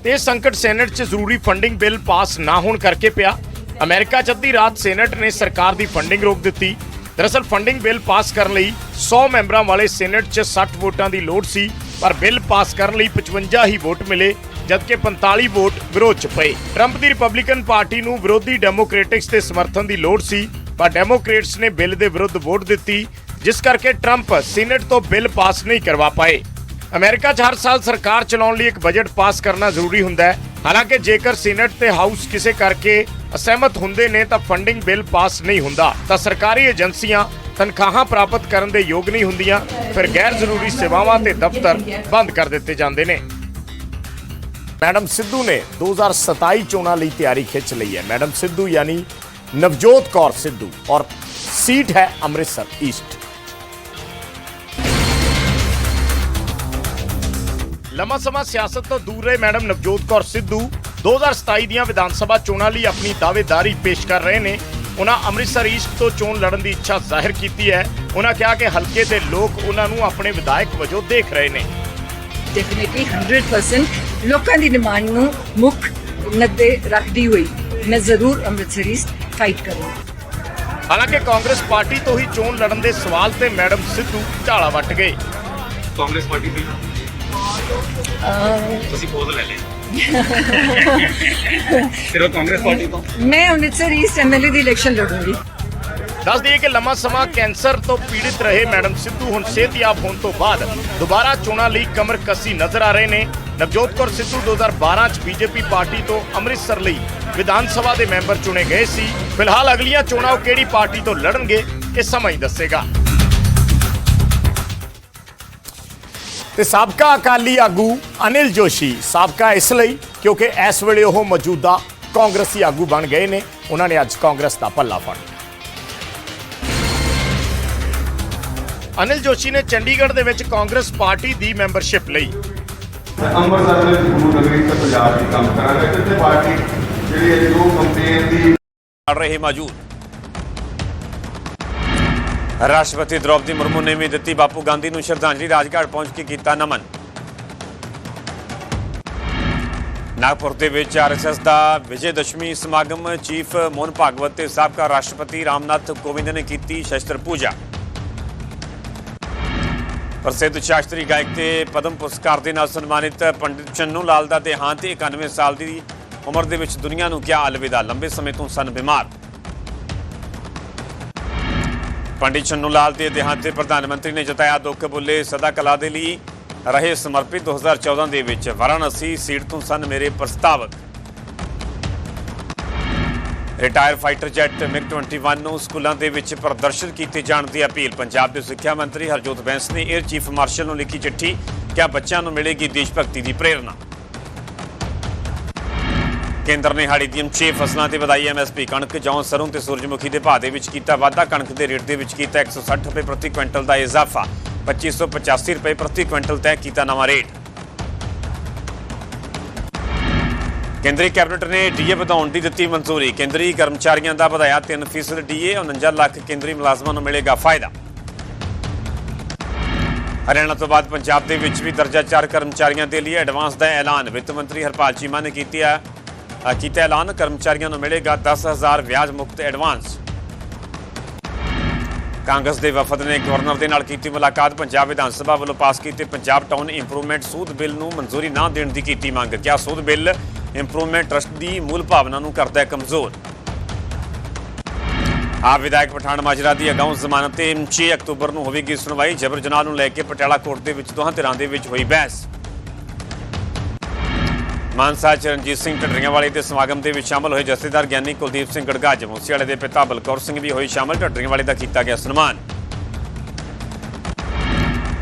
ਤੇ ਇਹ ਸੰਕਟ ਸੈਨੇਟ 'ਚ ਜ਼ਰੂਰੀ ਫੰਡਿੰਗ ਬਿੱਲ ਪਾਸ ਨਾ ਹੋਣ ਕਰਕੇ ਪਿਆ। ਅਮਰੀਕਾ 'ਚ ਅੱਧੀ ਰਾਤ ਸੈਨੇਟ ਨੇ ਸਰਕਾਰ ਦੀ ਫੰਡਿੰਗ ਰੋਕ ਦਿੱਤੀ। ਦਰਅਸਲ ਫੰਡਿੰਗ ਬਿੱਲ ਪਾਸ ਕਰਨ ਲਈ 100 ਮੈਂਬਰਾਂ ਵਾਲੇ ਸੈਨੇਟ 'ਚ 60 ਵੋਟਾਂ ਦੀ ਲੋੜ ਸੀ, ਪਰ ਬਿੱਲ ਪਾਸ ਕਰਨ ਲਈ 55 ਹੀ ਵੋਟ ਮਿਲੇ, ਜਦਕਿ 45 ਵੋਟ ਵਿਰੋਧ 'ਚ ਪਏ। ਟਰੰਪ ਦੀ ਰਿਪਬਲਿਕਨ ਪਾਰਟੀ ਨੂੰ ਵਿਰੋਧੀ ਡੈਮੋਕ੍ਰੈਟਿਕਸ ਦੇ ਸਮਰਥਨ ਦੀ ਲੋੜ ਸੀ, ਪਰ ਡੈਮੋਕ੍ਰੇਟਸ ਨੇ ਬਿੱਲ ਦੇ ਵਿਰੁੱਧ ਵੋਟ ਦਿੱਤੀ, ਜਿਸ ਕਰਕੇ ਟਰੰਪ ਸੀਨੇਟ ਤੋਂ ਬਿੱਲ ਪਾਸ ਨਹੀਂ ਕਰਵਾ ਪਾਏ। ਅਮਰੀਕਾ 'ਚ ਹਰ ਸਾਲ ਸਰਕਾਰ ਚਲਾਉਣ ਲਈ ਇੱਕ ਬਜਟ ਪਾਸ ਕਰਨਾ ਜ਼ਰੂਰੀ ਹੁੰਦਾ ਹੈ। ਹਾਲਾਂਕਿ ਜੇਕਰ ਸੀਨੇਟ ਤੇ ਹਾਊਸ ਕਿਸੇ ਕਰਕੇ ਅਸਹਿਮਤ ਹੁੰਦੇ ਨੇ ਤਾਂ ਫੰਡਿੰਗ ਬਿੱਲ ਪਾਸ ਨਹੀਂ ਹੁੰਦਾ। ਤਾਂ ਸਰਕਾਰੀ ਏਜੰਸੀਆਂ ਤਨਖਾਹਾਂ ਪ੍ਰਾਪਤ ਕਰਨ ਦੇ ਯੋਗ ਨਹੀਂ ਹੁੰਦੀਆਂ, ਫਿਰ ਗੈਰ ਜ਼ਰੂਰੀ ਸੇਵਾਵਾਂ ਤੇ ਦਫ਼ਤਰ ਬੰਦ ਕਰ ਦਿੱਤੇ ਜਾਂਦੇ ਨੇ। ਮੈਡਮ ਸਿੱਧੂ ਨੇ 2027 ਚੋਣਾਂ ਲਈ ਤਿਆਰੀ ਖਿੱਚ ਲਈ ਹੈ। ਮੈਡਮ ਸਿੱਧੂ ਯਾਨੀ ਨਵਜੋਤ ਕੌਰ ਸਿੱਧੂ ਔਰ ਸੀਟ ਹੈ ਅੰਮ੍ਰਿਤਸਰ ਈਸਟ ਲੰਮਾ ਸਮਾਂ ਸਿਆਸਤ ਤੋਂ ਦੂਰ ਰਹੇ ਮੈਡਮ ਨਵਜੋਤ ਕੌਰ ਸਿੱਧੂ। 2027 ਦੀਆਂ ਵਿਧਾਨ ਸਭਾ ਚੋਣਾਂ ਲਈ ਆਪਣੀ ਦਾਅਵੇਦਾਰੀ ਪੇਸ਼ ਕਰ ਰਹੇ ਨੇ। ਉਹਨਾਂ ਅੰਮ੍ਰਿਤਸਰ ਈਸਟ ਤੋਂ ਚੋਣ ਲੜਨ ਦੀ ਇੱਛਾ ਜ਼ਾਹਿਰ ਕੀਤੀ ਹੈ। ਉਹਨਾਂ ਕਿਹਾ ਕਿ ਹਲਕੇ ਦੇ ਲੋਕ ਉਹਨਾਂ ਨੂੰ ਆਪਣੇ ਵਿਧਾਇਕ ਵਜੋਂ ਦੇਖ ਰਹੇ ਨੇ। ਡੈਫੀਨਿਟਲੀ 100% ਲੋਕਾਂ ਦੀ ਡਿਮਾਂਡ ਨੂੰ ਮੁੱਖ ਨੱਦੇ ਰੱਖਦੀ ਹੋਈ ਮੈਂ ਜ਼ਰੂਰ ਅੰਮ੍ਰਿਤਸਰੀ ਫਾਈਟ ਕਰੂੰਗੀ। ਹਾਲਾਂਕਿ ਕਾਂਗਰਸ ਪਾਰਟੀ ਤੋਂ ਹੀ ਚੋਣ ਲੜਨ ਦੇ ਸਵਾਲ ਤੇ ਮੈਡਮ ਸਿੱਧੂ ਢਾਲਾ ਵੱਟ ਗਏ। ਕਾਂਗਰਸ ਪਾਰਟੀ ਦੀ ਤੁਸੀਂ ਪੋਜ਼ ਲੈ ਲਿਆ ਫਿਰ ਉਹ ਕਾਂਗਰਸ ਪਾਰਟੀ ਤੋਂ। ਮੈਂ ਅੰਮ੍ਰਿਤਸਰ ਈਸਟ ਐਮਐਲਏ ਦੀ ਇਲੈਕਸ਼ਨ ਲੜੂੰਗੀ। ਦੱਸ ਦਈਏ ਕਿ ਲੰਮਾ ਸਮਾਂ ਕੈਂਸਰ ਤੋਂ ਪੀੜਿਤ ਰਹੇ ਮੈਡਮ ਸਿੱਧੂ ਹੁਣ ਸਿਹਤਯਾਬ ਹੋਣ ਤੋਂ ਬਾਅਦ ਦੁਬਾਰਾ ਚੋਣਾਂ ਲਈ ਕਮਰ ਕੱਸੀ ਨਜ਼ਰ ਆ ਰਹੇ ਨੇ। ਨਵਜੋਤ ਕੌਰ ਸਿੱਧੂ 2012 ਚ ਬੀਜੇਪੀ ਪਾਰਟੀ ਤੋਂ ਅੰਮ੍ਰਿਤਸਰ ਲਈ ਵਿਧਾਨ ਸਭਾ ਦੇ ਮੈਂਬਰ ਚੁਣੇ ਗਏ ਸੀ। ਫਿਲਹਾਲ ਅਗਲੀਆਂ ਚੋਣਾਂ ਉਹ ਕਿਹੜੀ ਪਾਰਟੀ ਤੋਂ ਲੜਨਗੇ ਇਹ ਸਮਾਂ ਹੀ ਦੱਸੇਗਾ। ਤੇ ਸਾਬਕਾ ਅਕਾਲੀ ਆਗੂ ਅਨਿਲ ਜੋਸ਼ੀ ਸਾਬਕਾ ਇਸ ਲਈ ਕਿਉਂਕਿ ਇਸ ਵੇਲੇ ਉਹ ਮੌਜੂਦਾ ਕਾਂਗਰਸੀ ਆਗੂ ਬਣ ਗਏ ਨੇ ਉਹਨਾਂ ਨੇ ਅੱਜ ਕਾਂਗਰਸ ਦਾ ਪੱਲਾ ਫੜ ਲਿਆ। ਅਨਿਲ ਜੋਸ਼ੀ ਨੇ ਚੰਡੀਗੜ੍ਹ ਦੇ ਵਿੱਚ ਕਾਂਗਰਸ ਪਾਰਟੀ ਦੀ ਮੈਂਬਰਸ਼ਿਪ ਲਈ। ਅੰਮ੍ਰਿਤਸਰ ਦੇ ਗੁਰੂ ਨਗਰੀ ਤੇ ਪੰਜਾਬ ਦੀ ਕੰਮ ਕਰਾਂਗਾ ਜਿੱਥੇ ਪਾਰਟੀ ਜਿਹੜੀ ਇਹ ਜੋ ਕੰਪੇਨ ਦੀ ਨਾਲ ਰਹੇ ਮੌਜੂਦ। ਰਾਸ਼ਟਰਪਤੀ ਦ੍ਰੋਪਦੀ ਮੁਰਮੂ ਨੇ ਵੀ ਦਿੱਤੀ ਬਾਪੂ ਗਾਂਧੀ ਨੂੰ ਸ਼ਰਧਾਂਜਲੀ। ਰਾਜਘਾਟ ਪਹੁੰਚ ਕੇ ਕੀਤਾ ਨਮਨ। ਨਾਗਪੁਰ ਦੇ ਵਿੱਚ ਆਰਐਸਐਸ ਦਾ ਵਿਜੇ ਦਸ਼ਮੀ ਸਮਾਗਮ ਚੀਫ ਮੋਹਨ ਭਾਗਵਤ ਤੇ ਸਾਬਕਾ ਰਾਸ਼ਟਰਪਤੀ ਰਾਮਨਾਥ ਕੋਵਿੰਦ ਨੇ ਕੀਤੀ ਸ਼ਸਤਰ ਪੂਜਾ। ਪ੍ਰਸਿੱਧ ਸ਼ਾਸਤਰੀ ਗਾਇਕ ਤੇ ਪਦਮ ਪੁਰਸਕਾਰ ਦੇ ਨਾਲ ਸਨਮਾਨਿਤ ਪੰਡਿਤ ਚੰਨੂ ਲਾਲ ਦਾ ਦੇਹਾਂਤ 91 ਸਾਲ ਦੀ ਉਮਰ ਦੇ ਵਿੱਚ ਦੁਨੀਆ ਨੂੰ ਕਿਹਾ ਅਲਵਿਦਾ। ਲੰਬੇ ਸਮੇਂ ਤੋਂ ਸਨ ਬਿਮਾਰ। ਪੰਡਿਤ ਚੰਨੂ ਲਾਲ ਦੇ ਦੇਹਾਂਤ ਤੇ ਪ੍ਰਧਾਨ ਮੰਤਰੀ ਨੇ ਜਤਾਇਆ ਦੁੱਖ ਬੁੱਲੇ ਸਦਾ ਕਲਾ ਦੇ ਲਈ ਰਹੇ ਸਮਰਪਿਤ 2014 ਦੇ ਵਿੱਚ ਵਾਰਾਣਸੀ ਸੀਟ ਤੋਂ ਸਨ ਮੇਰੇ ਪ੍ਰਸਤਾਵਕ ਰਿਟਾਇਰ ਫਾਈਟਰ ਜੈਟ ਮਿਗ 21 ਨੂੰ ਸਕੂਲਾਂ ਦੇ ਵਿੱਚ ਪ੍ਰਦਰਸ਼ਿਤ ਕੀਤੇ ਜਾਣ ਦੀ ਅਪੀਲ। ਪੰਜਾਬ ਦੇ ਸਿੱਖਿਆ ਮੰਤਰੀ ਹਰਜੋਤ ਬੈਂਸ ਨੇ 에ਅਰ ਚੀਫ ਮਾਰਸ਼ਲ ਨੂੰ ਲਿਖੀ ਚਿੱਠੀ ਕਿਹਾ ਬੱਚਿਆਂ ਨੂੰ ਮਿਲੇਗੀ ਦੇਸ਼ ਭਗਤੀ ਦੀ ਪ੍ਰੇਰਣਾ? ਕੇਂਦਰ ਨੇ ਹਾੜੀ ਦੀਆਂ 6 ਫਸਲਾਂ ਤੇ ਵਧਾਈ ਐਮਐਸਪੀ ਕਣਕ, ਜੌਂ ਸਰੋਂ ਤੇ ਸੂਰਜਮੁਖੀ ਦੇ ਭਾਅ ਦੇ ਵਿੱਚ ਕੀਤਾ ਵਾਧਾ, ਕਣਕ ਦੇ ਰੇਟ ਦੇ ਵਿੱਚ ਕੀਤਾ 160 ਰੁਪਏ ਪ੍ਰਤੀ ਕੁਇੰਟਲ ਦਾ ਇਜ਼ਾਫਾ 2585 ਰੁਪਏ ਪ੍ਰਤੀ ਕੁਇੰਟਲ ਤੈਅ ਕੀਤਾ ਨਵਾਂ ਰੇਟ। ਕੇਂਦਰੀ ਕੈਬਨਿਟ ਨੇ ਡੀਏ ਵਧਾਉਣ ਦੀ ਦਿੱਤੀ ਮਨਜ਼ੂਰੀ, ਕੇਂਦਰੀ ਕਰਮਚਾਰੀਆਂ ਦਾ ਵਧਾਇਆ 3% ਡੀਏ 49 ਲੱਖ ਕੇਂਦਰੀ ਮੁਲਾਜ਼ਮਾਂ ਨੂੰ ਮਿਲੇਗਾ ਫਾਇਦਾ। ਹਰਿਆਣਾ ਤੋਂ ਬਾਅਦ ਪੰਜਾਬ ਦੇ ਵਿੱਚ ਵੀ ਦਰਜਾ 4 ਕਰਮਚਾਰੀਆਂ ਦੇ ਲਈ ਐਡਵਾਂਸ ਦਾ ਐਲਾਨ, ਵਿੱਤ ਮੰਤਰੀ ਹਰਪਾਲ ਚੀਮਾ ਨੇ ਕੀਤੀ ਹੈ ਕੀਤਾ ਐਲਾਨ ਕਰਮਚਾਰੀਆਂ ਨੂੰ ਮਿਲੇਗਾ 10000 ਵਿਆਜ ਮੁਕਤ ਐਡਵਾਂਸ। ਕਾਂਗਰਸ ਦੇ ਵਫਦ ਨੇ ਗਵਰਨਰ ਦੇ ਨਾਲ ਕੀਤੀ ਮੁਲਾਕਾਤ। ਪੰਜਾਬ ਵਿਧਾਨ ਸਭਾ ਵੱਲੋਂ ਪਾਸ ਕੀਤੇ ਪੰਜਾਬ ਟਾਊਨ ਇੰਪਰੂਵਮੈਂਟ ਸੂਦ ਬਿੱਲ ਨੂੰ ਮਨਜ਼ੂਰੀ ਨਾ ਦੇਣ ਦੀ ਕੀਤੀ ਮੰਗ। ਕਿਹਾ ਸੂਦ ਬਿੱਲ ਇੰਪਰੂਵਮੈਂਟ ਟਰਸਟ ਦੀ ਮੂਲ ਭਾਵਨਾ ਨੂੰ ਕਰਦਾ ਹੈ ਕਮਜ਼ੋਰ। ਆਪ ਵਿਧਾਇਕ ਪਠਾਨ ਮਾਜਰਾ ਦੀ ਅਗਾਊਂ ਜ਼ਮਾਨਤ ਤੇ 6 ਅਕਤੂਬਰ ਨੂੰ ਹੋਵੇਗੀ ਸੁਣਵਾਈ। ਜਬਰ ਜਨਾਹ ਨੂੰ ਲੈ ਕੇ ਪਟਿਆਲਾ ਕੋਰਟ ਦੇ ਵਿੱਚ ਦੋਹਾਂ ਧਿਰਾਂ ਦੇ ਵਿੱਚ ਹੋਈ ਬਹਿਸ। ਮਾਨਸਾ ਚ ਰਣਜੀਤ ਸਿੰਘ ਢੱਡਰੀਆਂ ਵਾਲੇ ਦੇ ਸਮਾਗਮ ਦੇ ਵਿੱਚ ਸ਼ਾਮਲ ਹੋਏ ਜਥੇਦਾਰ ਗਿਆਨੀ ਕੁਲਦੀਪ ਸਿੰਘ ਗੜਗਾਜ ਮੂਸੇ ਵਾਲੇ ਦੇ ਪਿਤਾ ਬਲਕੌਰ ਸਿੰਘ ਵੀ ਹੋਏ ਸ਼ਾਮਲ। ਢੱਡਰੀਆਂ ਵਾਲੇ ਦਾ ਕੀਤਾ ਗਿਆ ਸਨਮਾਨ।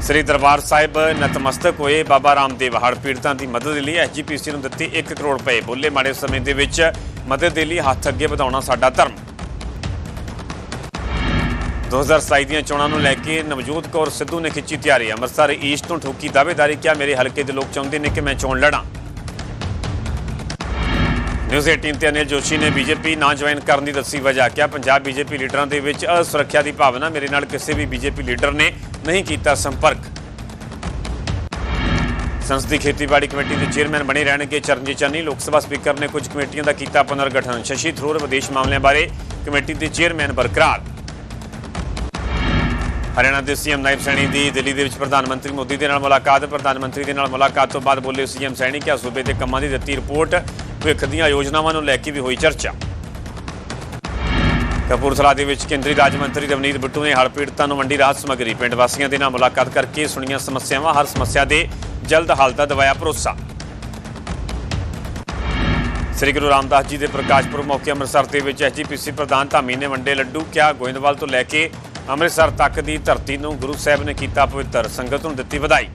ਸ੍ਰੀ ਦਰਬਾਰ ਸਾਹਿਬ ਨਤਮਸਤਕ ਹੋਏ ਬਾਬਾ ਰਾਮਦੇਵ ਹੜ੍ਹ ਪੀੜਤਾਂ ਦੀ ਮਦਦ ਲਈ ਐਸਜੀਪੀਸੀ ਨੂੰ ਦਿੱਤੀ 1 ਕਰੋੜ ਰੁਪਏ। ਬੋਲੇ ਮਾੜੇ ਸਮੇਂ ਦੇ ਵਿੱਚ ਮਦਦ ਦੇ ਲਈ ਹੱਥ ਅੱਗੇ ਵਧਾਉਣਾ ਸਾਡਾ ਧਰਮ। 2027 ਦੀਆਂ ਚੋਣਾਂ ਨੂੰ ਲੈ ਕੇ ਨਵਜੋਤ ਕੌਰ ਸਿੱਧੂ ਨੇ ਖਿੱਚੀ ਤਿਆਰੀ। ਅੰਮ੍ਰਿਤਸਰ ਈਸਟ ਤੋਂ ਠੋਕੀ ਦਾਅਵੇਦਾਰੀ। ਕਿਹਾ ਮੇਰੇ ਹਲਕੇ ਦੇ ਲੋਕ ਚਾਹੁੰਦੇ ਨੇ ਕਿ ਮੈਂ ਚੋਣ ਲੜਾਂ? ਨਿਊਜ਼ 18 ਤੇ ਅਨਿਲ ਜੋਸ਼ੀ ਨੇ ਬੀਜੇਪੀ ਨਾ ਜੁਆਇਨ ਕਰਨ ਦੀ ਦੱਸੀ ਵਜ੍ਹਾ ਕਿਹਾ, ਪੰਜਾਬ ਬੀਜੇਪੀ ਲੀਡਰਾਂ ਦੇ ਵਿੱਚ ਅਸੁਰੱਖਿਆ ਦੀ ਭਾਵਨਾ ਮੇਰੇ ਨਾਲ ਕਿਸੇ ਵੀ ਬੀਜੇਪੀ ਲੀਡਰ ਨੇ ਨਹੀਂ ਕੀਤਾ ਸੰਪਰਕ। ਸੰਸਦੀ ਖੇਤੀਬਾੜੀ ਕਮੇਟੀ ਦੇ ਚੇਅਰਮੈਨ ਬਣੇ ਰਹਿਣਗੇ ਚਰਨਜੀਤ ਚੰਨੀ। ਲੋਕ ਸਭਾ ਸਪੀਕਰ ਨੇ ਕੁਝ ਕਮੇਟੀਆਂ ਦਾ ਕੀਤਾ ਪੁਨਰਗਠਨ। ਸ਼ਸ਼ੀ ਥਰੂਰ ਵਿਦੇਸ਼ ਮਾਮਲਿਆਂ ਬਾਰੇ ਕਮੇਟੀ ਦੇ ਚੇਅਰਮੈਨ ਬਰਕਰਾਰ। ਹਰਿਆਣਾ ਦੇ ਸੀਐਮ ਨਾਇਬ ਸੈਣੀ ਦੀ ਦਿੱਲੀ ਦੇ ਵਿੱਚ ਪ੍ਰਧਾਨ ਮੰਤਰੀ ਮੋਦੀ ਦੇ ਨਾਲ ਮੁਲਾਕਾਤ। ਪ੍ਰਧਾਨ ਮੰਤਰੀ ਦੇ ਨਾਲ ਮੁਲਾਕਾਤ ਤੋਂ ਬਾਅਦ ਬੋਲੇ ਸੀਐਮ ਸੈਣੀ ਕਿ ਸੂਬੇ ਦੇ ਕੰਮਾਂ ਦੀ ਦਿੱਤੀ ਰਿਪੋਰਟ। ਭਵਿੱਖ ਦੀਆਂ ਯੋਜਨਾਵਾਂ ਨੂੰ ਲੈ ਕੇ ਵੀ ਹੋਈ ਚਰਚਾ। ਕਪੂਰਥਲਾ ਦੇ ਵਿੱਚ ਕੇਂਦਰੀ ਰਾਜ ਮੰਤਰੀ ਰਵਨੀਤ ਬਿੱਟੂ ਨੇ ਹੜ੍ਹ ਪੀੜਤਾਂ ਨੂੰ ਵੰਡੀ ਰਾਹਤ ਸਮੱਗਰੀ, ਪਿੰਡ ਵਾਸੀਆਂ ਦੇ ਨਾਲ ਮੁਲਾਕਾਤ ਕਰਕੇ ਸੁਣੀਆਂ ਸਮੱਸਿਆਵਾਂ, ਹਰ ਸਮੱਸਿਆ ਦੇ ਜਲਦ ਹੱਲ ਦਾ ਦਵਾਇਆ ਭਰੋਸਾ। ਸ੍ਰੀ ਗੁਰੂ ਰਾਮਦਾਸ ਜੀ ਦੇ ਪ੍ਰਕਾਸ਼ ਪੁਰਬ ਮੌਕੇ ਅੰਮ੍ਰਿਤਸਰ ਦੇ ਵਿੱਚ ਐਸਜੀਪੀਸੀ ਪ੍ਰਧਾਨ ਧਾਮੀ ਨੇ ਵੰਡੇ ਲੱਡੂ ਕਿਹਾ। ਗੋਇੰਦਵਾਲ ਤੋਂ ਲੈ ਕੇ ਅੰਮ੍ਰਿਤਸਰ ਤੱਕ ਦੀ ਧਰਤੀ ਨੂੰ ਗੁਰੂ ਸਾਹਿਬ ਨੇ ਕੀਤਾ ਪਵਿੱਤਰ। ਸੰਗਤ ਨੂੰ ਦਿੱਤੀ ਵਧਾਈ।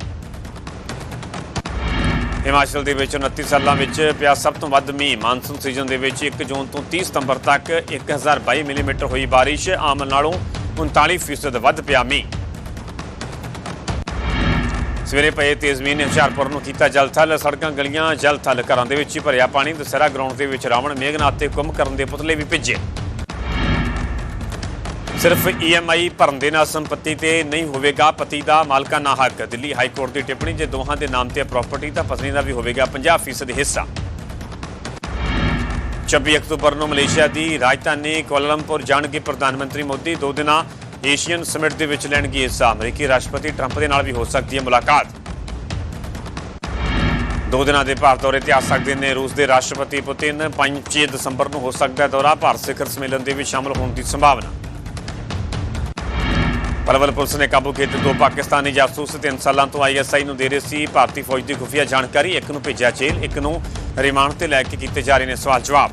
ਹਿਮਾਚਲ ਦੇ ਵਿੱਚ 29 ਸਾਲਾਂ ਵਿੱਚ ਪਿਆ ਸਭ ਤੋਂ ਵੱਧ ਮੀਂਹ। ਮਾਨਸੂਨ ਸੀਜ਼ਨ ਦੇ ਵਿੱਚ 1 ਜੂਨ ਤੋਂ 30 ਸਤੰਬਰ ਤੱਕ 1022 ਮਿਲੀਮੀਟਰ ਹੋਈ ਬਾਰਿਸ਼। ਆਮ ਨਾਲੋਂ 39% ਵੱਧ ਪਿਆ ਮੀਂਹ। ਸਵੇਰੇ ਪਏ ਤੇਜ਼ ਮੀਂਹ ਨੇ ਹੁਸ਼ਿਆਰਪੁਰ ਨੂੰ ਕੀਤਾ ਜਲਥਲ। ਸੜਕਾਂ ਗਲੀਆਂ ਜਲਥਲ ਘਰਾਂ ਦੇ ਵਿੱਚ ਭਰਿਆ ਪਾਣੀ। ਦਸਹਿਰਾ ਗਰਾਊਂਡ ਦੇ ਵਿੱਚ ਰਾਵਣ ਮੇਘਨਾਥ ਤੇ ਕੁੰਭ ਕਰਨ ਦੇ ਪੁਤਲੇ ਵੀ ਭਿੱਜੇ। ਸਿਰਫ ਈਐਮਆਈ ਭਰਨ ਦੇ ਨਾਲ ਸੰਪਤੀ ਤੇ ਨਹੀਂ ਹੋਵੇਗਾ, ਪਤੀ ਦਾ ਮਾਲਕਾਨਾ ਹੱਕ। ਦਿੱਲੀ ਹਾਈ ਕੋਰਟ ਦੀ ਟਿੱਪਣੀ, ਜੇ ਦੋਹਾਂ ਦੇ ਨਾਮ ਤੇ ਪ੍ਰਾਪਰਟੀ ਤਾਂ ਪਤਨੀ ਦਾ ਵੀ ਹੋਵੇਗਾ 50% ਹਿੱਸਾ। 26 ਅਕਤੂਬਰ ਨੂੰ ਮਲੇਸ਼ੀਆ ਦੀ ਰਾਜਧਾਨੀ ਕੁਆਲਾਲੰਪੁਰ ਜਾਣਗੇ ਪ੍ਰਧਾਨ ਮੰਤਰੀ ਮੋਦੀ। ਦੋ ਦਿਨਾਂ ਏਸ਼ੀਅਨ ਸਮਿਟ ਦੇ ਵਿੱਚ ਲੈਣਗੇ ਹਿੱਸਾ। ਅਮਰੀਕੀ ਰਾਸ਼ਟਰਪਤੀ ਟਰੰਪ ਦੇ ਨਾਲ ਵੀ ਹੋ ਸਕਦੀ ਹੈ ਮੁਲਾਕਾਤ। ਦੋ ਦਿਨਾਂ ਦੇ ਭਾਰਤ ਦੌਰੇ ਤੇ ਆ ਸਕਦੇ ਨੇ ਰੂਸ ਦੇ ਰਾਸ਼ਟਰਪਤੀ ਪੁਤਿਨ। 5 ਦਸੰਬਰ ਨੂੰ ਹੋ ਸਕਦਾ ਦੌਰਾ। ਭਾਰਤ ਸਿਖਰ ਸੰਮੇਲਨ ਦੇ ਵਿੱਚ ਸ਼ਾਮਲ ਹੋਣ ਦੀ ਸੰਭਾਵਨਾ। ਪਲਵਲ ਪੁਲਿਸ ਨੇ ਕਾਬੂ ਕੀਤੇ ਦੋ ਪਾਕਿਸਤਾਨੀ ਜਾਸੂਸ 3 ਸਾਲਾਂ ਤੋਂ ਆਈਐਸਆਈ ਨੂੰ ਦੇ ਰਹੇ ਸੀ। ਭਾਰਤੀ ਫੌਜ ਦੀ ਖੁਫੀਆ ਜਾਣਕਾਰੀ, ਇੱਕ ਨੂੰ ਭੇਜਿਆ ਜੇਲ੍ਹ, ਇੱਕ ਨੂੰ ਰਿਮਾਂਡ ਤੇ ਲੈ ਕੇ ਕੀਤੇ ਜਾ ਰਹੇ ਨੇ ਸਵਾਲ ਜਵਾਬ।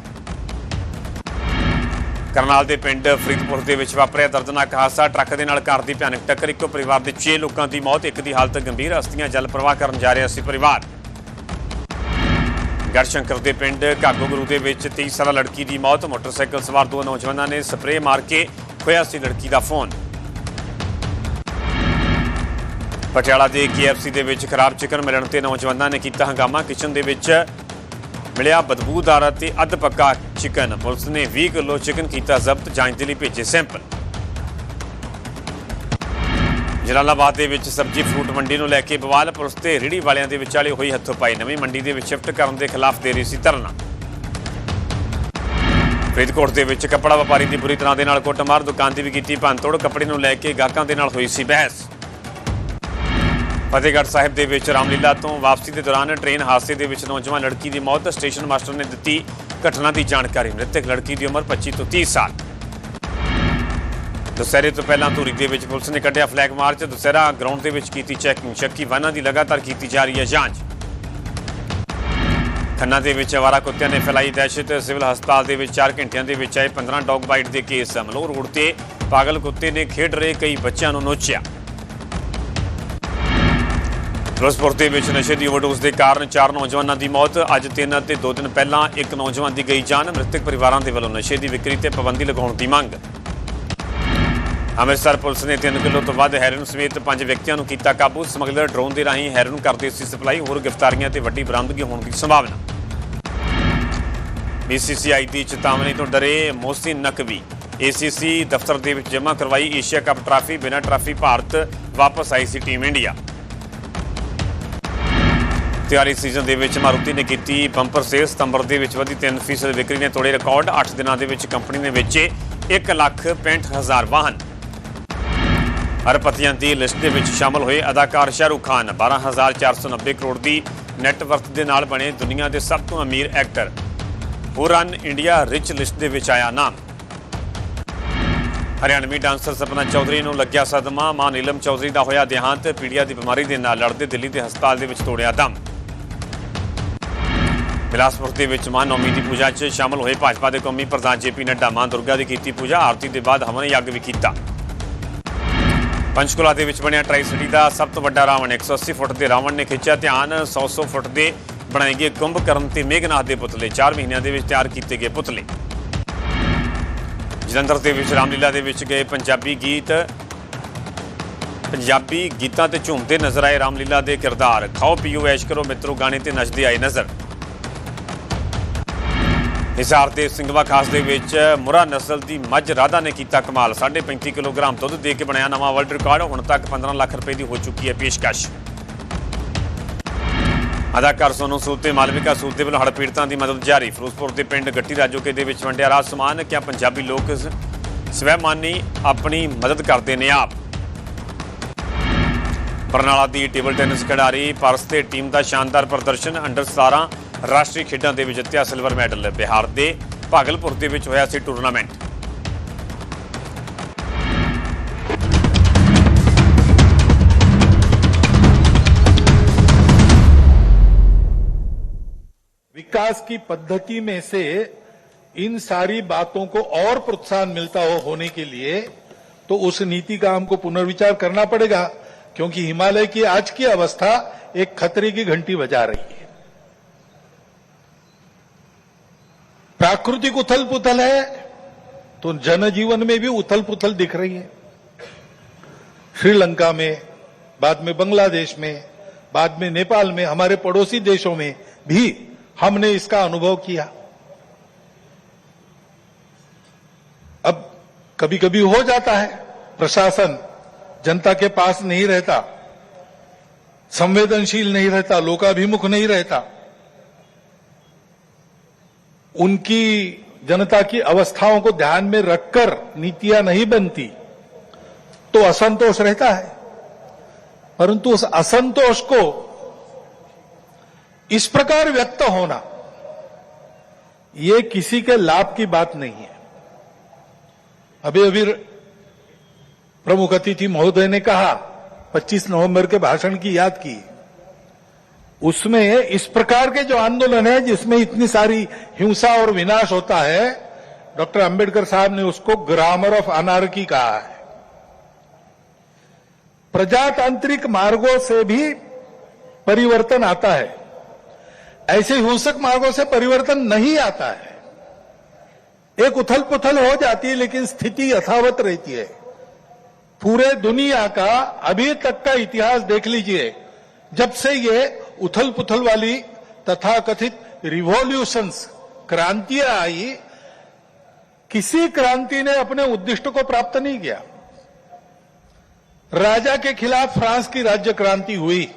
ਕਰਨਾਲ ਦੇ ਪਿੰਡ ਫਰੀਦਪੁਰ ਦੇ ਵਿੱਚ ਵਾਪਰਿਆ ਦਰਦਨਾਕ ਹਾਦਸਾ। ਟਰੱਕ ਦੇ ਨਾਲ ਕਾਰ ਦੀ ਭਿਆਨਕ ਟੱਕਰ, ਇੱਕੋ ਪਰਿਵਾਰ ਦੇ 6 ਲੋਕਾਂ ਦੀ ਮੌਤ, ਇੱਕ ਦੀ ਹਾਲਤ ਗੰਭੀਰ। ਅਸਤੀਆਂ ਜਲ ਪ੍ਰਵਾਹ ਕਰਨ ਜਾ ਰਿਹਾ ਸੀ ਪਰਿਵਾਰ। ਗੜਸ਼ੰਕਰ ਦੇ ਪਿੰਡ ਕਾਗੋ ਗੁਰੂ ਦੇ ਵਿੱਚ 30 ਸਾਲਾ ਲੜਕੀ ਦੀ ਮੌਤ। ਮੋਟਰਸਾਈਕਲ ਸਵਾਰ ਦੋ ਨੌਜਵਾਨਾਂ ਨੇ ਸਪਰੇਅ ਮਾਰ ਕੇ ਖੋਇਆ ਸੀ ਲੜਕੀ ਦਾ ਫੋਨ। ਪਟਿਆਲਾ ਦੇ KFC ਦੇ ਵਿੱਚ ਖਰਾਬ ਚਿਕਨ ਮਿਲਣ ਤੇ ਨੌਜਵਾਨਾਂ ਨੇ ਕੀਤਾ ਹੰਗਾਮਾ। ਕਿਚਨ ਦੇ ਵਿੱਚ ਮਿਲਿਆ ਬਦਬੂਦਾਰ ਅਤੇ ਅੱਧ ਪੱਕਾ ਚਿਕਨ। ਪੁਲਿਸ ਨੇ 20 ਕਿਲੋ ਚਿਕਨ ਕੀਤਾ ਜ਼ਬਤ, ਜਾਂਚ ਦੇ ਲਈ ਭੇਜੇ ਸੈਂਪਲ। ਜਲਾਲਾਬਾਦ ਦੇ ਵਿੱਚ ਸਬਜ਼ੀ ਫਰੂਟ ਮੰਡੀ ਨੂੰ ਲੈ ਕੇ ਬਵਾਲ ਪੁਲਿਸ ਤੇ ਰੇਹੜੀ ਵਾਲਿਆਂ ਦੇ ਵਿਚਾਲੇ ਹੋਈ ਹੱਥੋਂ ਪਾਈ ਨਵੀਂ ਮੰਡੀ ਦੇ ਵਿੱਚ ਸ਼ਿਫਟ ਕਰਨ ਦੇ ਖਿਲਾਫ ਦੇ ਰਹੀ ਸੀ ਧਰਨਾ। ਫਰੀਦਕੋਟ ਦੇ ਵਿੱਚ ਕੱਪੜਾ ਵਪਾਰੀ ਦੀ ਬੁਰੀ ਤਰ੍ਹਾਂ ਦੇ ਨਾਲ ਕੁੱਟਮਾਰ, ਦੁਕਾਨ ਦੀ ਵੀ ਕੀਤੀ ਭੰਨਤੋੜ, ਕੱਪੜੇ ਨੂੰ ਲੈ ਕੇ ਗਾਹਕਾਂ ਦੇ ਨਾਲ ਹੋਈ ਸੀ ਬਹਿਸ। ਫਤਿਹਗੜ੍ਹ ਸਾਹਿਬ ਦੇ ਵਿੱਚ ਰਾਮਲੀਲਾ ਤੋਂ ਵਾਪਸੀ ਦੇ ਦੌਰਾਨ ਟ੍ਰੇਨ ਹਾਦਸੇ ਦੇ ਵਿੱਚ ਨੌਜਵਾਨ ਲੜਕੀ ਦੀ ਮੌਤ, ਸਟੇਸ਼ਨ ਮਾਸਟਰ ਨੇ ਦਿੱਤੀ ਘਟਨਾ ਦੀ ਜਾਣਕਾਰੀ। ਮ੍ਰਿਤਕ ਲੜਕੀ ਦੀ ਉਮਰ 25 ਤੋਂ 30 ਸਾਲ। ਦੁਸਹਿਰੇ ਤੋਂ ਪਹਿਲਾਂ ਧੂਰੀ ਦੇ ਵਿੱਚ ਪੁਲਿਸ ਨੇ ਕੱਢਿਆ ਫਲੈਗ ਮਾਰਚ। ਦੁਸਹਿਰਾ ਗਰਾਊਂਡ ਦੇ ਵਿੱਚ ਕੀਤੀ ਚੈਕਿੰਗ। ਸ਼ੱਕੀ ਵਾਹਨਾਂ ਦੀ ਲਗਾਤਾਰ ਕੀਤੀ ਜਾ ਰਹੀ ਹੈ ਜਾਂਚ। ਖੰਨਾ ਦੇ ਵਿੱਚ ਅਵਾਰਾ ਕੁੱਤਿਆਂ ਨੇ ਫੈਲਾਈ ਦਹਿਸ਼ਤ। ਸਿਵਲ ਹਸਪਤਾਲ ਦੇ ਵਿੱਚ 4 ਘੰਟਿਆਂ ਦੇ ਵਿੱਚ ਆਏ 15 ਡੌਗ ਬਾਈਟ ਦੇ ਕੇਸ। ਮਲੋਰ ਰੋਡ ਤੇ ਪਾਗਲ ਕੁੱਤੇ ਨੇ ਖੇਡ ਰਹੇ ਕਈ ਬੱਚਿਆਂ ਨੂੰ ਨੋਚਿਆ। ਫਿਰੋਜ਼ਪੁਰ ਦੇ ਵਿੱਚ ਨਸ਼ੇ ਦੀ ਓਵਰਡੋਜ਼ ਦੇ ਕਾਰਨ ਚਾਰ ਨੌਜਵਾਨਾਂ ਦੀ ਮੌਤ। ਅੱਜ ਤਿੰਨ ਅਤੇ ਦੋ ਦਿਨ ਪਹਿਲਾਂ ਇੱਕ ਨੌਜਵਾਨ ਦੀ ਗਈ ਜਾਨ। ਮ੍ਰਿਤਕ ਪਰਿਵਾਰਾਂ ਦੇ ਵੱਲੋਂ ਨਸ਼ੇ ਦੀ ਵਿਕਰੀ ਤੇ ਪਾਬੰਦੀ ਲਗਾਉਣ ਦੀ ਮੰਗ। ਅੰਮ੍ਰਿਤਸਰ ਪੁਲਿਸ ਨੇ 3 ਕਿਲੋ ਤੋਂ ਵੱਧ ਹੈਰੋਇਨ ਸਮੇਤ ਪੰਜ ਵਿਅਕਤੀਆਂ ਨੂੰ ਕੀਤਾ ਕਾਬੂ। ਸਮਗਲਰ ਡਰੋਨ ਦੇ ਰਾਹੀਂ ਹੈਰੋਇਨ ਕਰਦੇ ਸੀ ਸਪਲਾਈ। ਹੋਰ ਗ੍ਰਿਫਤਾਰੀਆਂ ਤੇ ਵੱਡੀ ਬਰਾਮਦਗੀ ਹੋਣ ਦੀ ਸੰਭਾਵਨਾ। ਬੀਸੀਸੀਆਈ ਦੀ ਚੇਤਾਵਨੀ ਤੋਂ ਡਰੇ ਮੋਹਸਿਨ ਨਕਵੀ। ਏਸੀਸੀ ਦਫ਼ਤਰ ਦੇ ਵਿੱਚ ਜਮ੍ਹਾਂ ਕਰਵਾਈ ਏਸ਼ੀਆ ਕੱਪ ਟਰਾਫੀ। ਬਿਨਾਂ ਟਰਾਫੀ ਭਾਰਤ ਵਾਪਸ ਆਈ ਸੀ ਟੀਮ ਇੰਡੀਆ। ਤਿਆਰੀ ਸੀਜ਼ਨ ਦੇ ਵਿੱਚ ਮਾਰੂਤੀ ਨੇ ਕੀਤੀ ਬੰਪਰ ਸੇਲ। ਸਤੰਬਰ ਦੇ ਵਿੱਚ ਵਧੀ 3% ਵਿਕਰੀ ਨੇ ਤੋੜੇ ਰਿਕਾਰਡ। 8 ਦਿਨਾਂ ਦੇ ਵਿੱਚ ਕੰਪਨੀ ਨੇ ਵੇਚੇ 1,65,000 ਵਾਹਨ। ਅਰਬਪਤੀਆਂ ਦੀ ਲਿਸਟ ਦੇ ਵਿੱਚ ਸ਼ਾਮਲ ਹੋਏ ਅਦਾਕਾਰ ਸ਼ਾਹਰੁਖ ਖਾਨ। 12490 ਕਰੋੜ ਦੀ ਨੈਟਵਰਥ ਦੇ ਨਾਲ ਬਣੇ ਦੁਨੀਆ ਦੇ ਸਭ ਤੋਂ ਅਮੀਰ actor. Hurun India rich list ਦੇ ਵਿੱਚ ਆਇਆ ਨਾਮ। ਹਰਿਆਣਵੀ ਡਾਂਸਰ ਸਪਨਾ ਚੌਧਰੀ ਨੂੰ ਲੱਗਿਆ ਸਦਮਾ। ਮਾਂ ਨੀਲਮ ਚੌਧਰੀ ਦਾ ਹੋਇਆ ਦੇਹਾਂਤ। ਪੀੜੀਆ ਦੀ ਬਿਮਾਰੀ ਦੇ ਨਾਲ ਲੜਦੇ ਦਿੱਲੀ ਦੇ ਹਸਪਤਾਲ ਦੇ ਵਿੱਚ ਤੋੜਿਆ ਦਮ। ਬਿਲਾਸਪੁਰ ਦੇ ਵਿੱਚ ਮਾਂ ਨੌਮੀ ਦੀ ਪੂਜਾ 'ਚ ਸ਼ਾਮਲ ਹੋਏ ਭਾਜਪਾ ਦੇ ਕੌਮੀ ਪ੍ਰਧਾਨ ਜੇਪੀ ਨੱਡਾ ਮਾਂ ਦੁਰਗਾ ਦੀ ਕੀਤੀ ਪੂਜਾ, ਆਰਤੀ ਦੇ ਬਾਅਦ ਹਵਨ ਯੱਗ ਵੀ ਕੀਤਾ। ਪੰਚਕੁਲਾ ਦੇ ਵਿੱਚ ਬਣਿਆ ਟਰਾਈ ਸਿਟੀ ਦਾ ਸਭ ਤੋਂ ਵੱਡਾ ਰਾਵਣ 180 ਫੁੱਟ ਦੇ ਰਾਵਣ ਨੇ ਖਿੱਚਿਆ ਧਿਆਨ 100-100 ਫੁੱਟ ਦੇ ਬਣਾਏ ਗਏ ਕੁੰਭਕਰਨ ਤੇ ਮੇਘਨਾਥ ਦੇ ਪੁਤਲੇ 4 ਮਹੀਨਿਆਂ ਦੇ ਵਿੱਚ ਤਿਆਰ ਕੀਤੇ ਗਏ ਪੁਤਲੇ। ਜਲੰਧਰ ਦੇ ਵਿੱਚ ਰਾਮਲੀਲਾ ਦੇ ਵਿੱਚ ਗਏ ਪੰਜਾਬੀ ਗੀਤ। ਪੰਜਾਬੀ ਗੀਤਾਂ ਤੇ ਝੂਮਦੇ ਨਜ਼ਰ ਆਏ ਰਾਮਲੀਲਾ ਦੇ ਕਿਰਦਾਰ। ਖਾਓ ਪੀਓ, ਐਸ਼ ਕਰੋ, ਮਿੱਤਰੋ, ਗਾਣੇ ਤੇ ਨੱਚਦੇ ਆਏ ਨਜ਼ਰ। ਹਿਸਾਰ ਦੇ ਸਿੰਘਵਾ ਖਾਸ ਦੇ ਵਿੱਚ ਮੁਰਾ ਨਸਲ ਦੀ ਮੱਝ ਰਾਧਾ ਨੇ ਕੀਤਾ ਕਮਾਲ। 35 ਕਿਲੋਗ੍ਰਾਮ ਦੁੱਧ ਦੇ ਕੇ ਬਣਾਇਆ ਨਵਾਂ ਵਰਲਡ ਰਿਕਾਰਡ ਹੁਣ ਤੱਕ 15 ਲੱਖ ਰੁਪਏ ਦੀ ਹੋ ਚੁੱਕੀ ਹੈ ਪੇਸ਼ਕਸ਼। ਅਦਾਕਾਰ ਸੋਨੂ ਸੂਦ ਤੇ ਮਾਲਵਿਕਾ ਸੂਦ ਦੇ ਵੱਲੋਂ ਹੜ੍ਹ ਪੀੜਤਾਂ ਦੀ ਮਦਦ ਜਾਰੀ। ਫਿਰੋਜ਼ਪੁਰ ਦੇ ਪਿੰਡ ਗੱਟੀ ਰਾਜੋਕੇ ਦੇ ਵਿੱਚ ਵੰਡਿਆ ਰਾਜ ਸਮਾਨ, ਕਿਆ ਪੰਜਾਬੀ ਲੋਕ ਸਵੈਮਾਨੀ ਆਪਣੀ ਮਦਦ ਕਰਦੇ ਨੇ ਆਪ। ਬਰਨਾਲਾ ਦੀ ਟੇਬਲ ਟੈਨਿਸ ਖਿਡਾਰੀ ਪਰਸ ਤੇ ਟੀਮ ਦਾ ਸ਼ਾਨਦਾਰ ਪ੍ਰਦਰਸ਼ਨ, ਅੰਡਰ 17 ਰਾਸ਼ਟਰੀ ਖੇਡਾਂ ਦੇ ਵਿੱਚ ਜਿੱਤਿਆ ਸਿਲਵਰ ਮੈਡਲ ਬਿਹਾਰ ਦੇ ਭਾਗਲਪੁਰ ਦੇ ਵਿੱਚ ਹੋਇਆ ਸੀ ਟੂਰਨਾਮੈਂਟ विकास की पद्धति में से इन सारी बातों को और प्रोत्साहन मिलता हो होने के लिए तो उस नीति का हमको पुनर्विचार करना पड़ेगा क्योंकि हिमालय की आज की अवस्था एक खतरे की घंटी बजा रही है प्राकृतिक उथल पुथल है तो जनजीवन में भी उथल पुथल दिख रही है। श्रीलंका में, बाद में बांग्लादेश में, बाद में नेपाल में, हमारे पड़ोसी देशों में भी हमने इसका अनुभव किया। अब कभी कभी हो जाता है, प्रशासन जनता के पास नहीं रहता, संवेदनशील नहीं रहता, लोकाभिमुख नहीं रहता उनकी जनता की अवस्थाओं को ध्यान में रखकर नीतियाँ नहीं बनती तो असंतोष रहता है। परंतु उस असंतोष को इस प्रकार व्यक्त होना, ये किसी के लाभ की बात नहीं है। अभी अभी प्रमुख अतिथि महोदय ने कहा 25 नवंबर के भाषण की याद की। उसमें इस प्रकार के जो आंदोलन है, जिसमें इतनी सारी हिंसा और विनाश होता है, डॉक्टर अंबेडकर साहब ने उसको ग्रामर ऑफ़ अनार्की कहा है। प्रजातांत्रिक मार्गों से भी परिवर्तन आता है। ऐसे हिंसक मार्गों से परिवर्तन नहीं आता है। एक उथल पुथल हो जाती है, लेकिन स्थिति यथावत रहती है। पूरे दुनिया का अभी तक का इतिहास देख लीजिए, जब से ये उथल पुथल वाली तथाकथित रिवॉल्यूशंस क्रांतियाँ आई। किसी क्रांति ने अपने उद्दिष्ट को प्राप्त नहीं किया। राजा के खिलाफ फ्रांस की राज्य क्रांति हुई।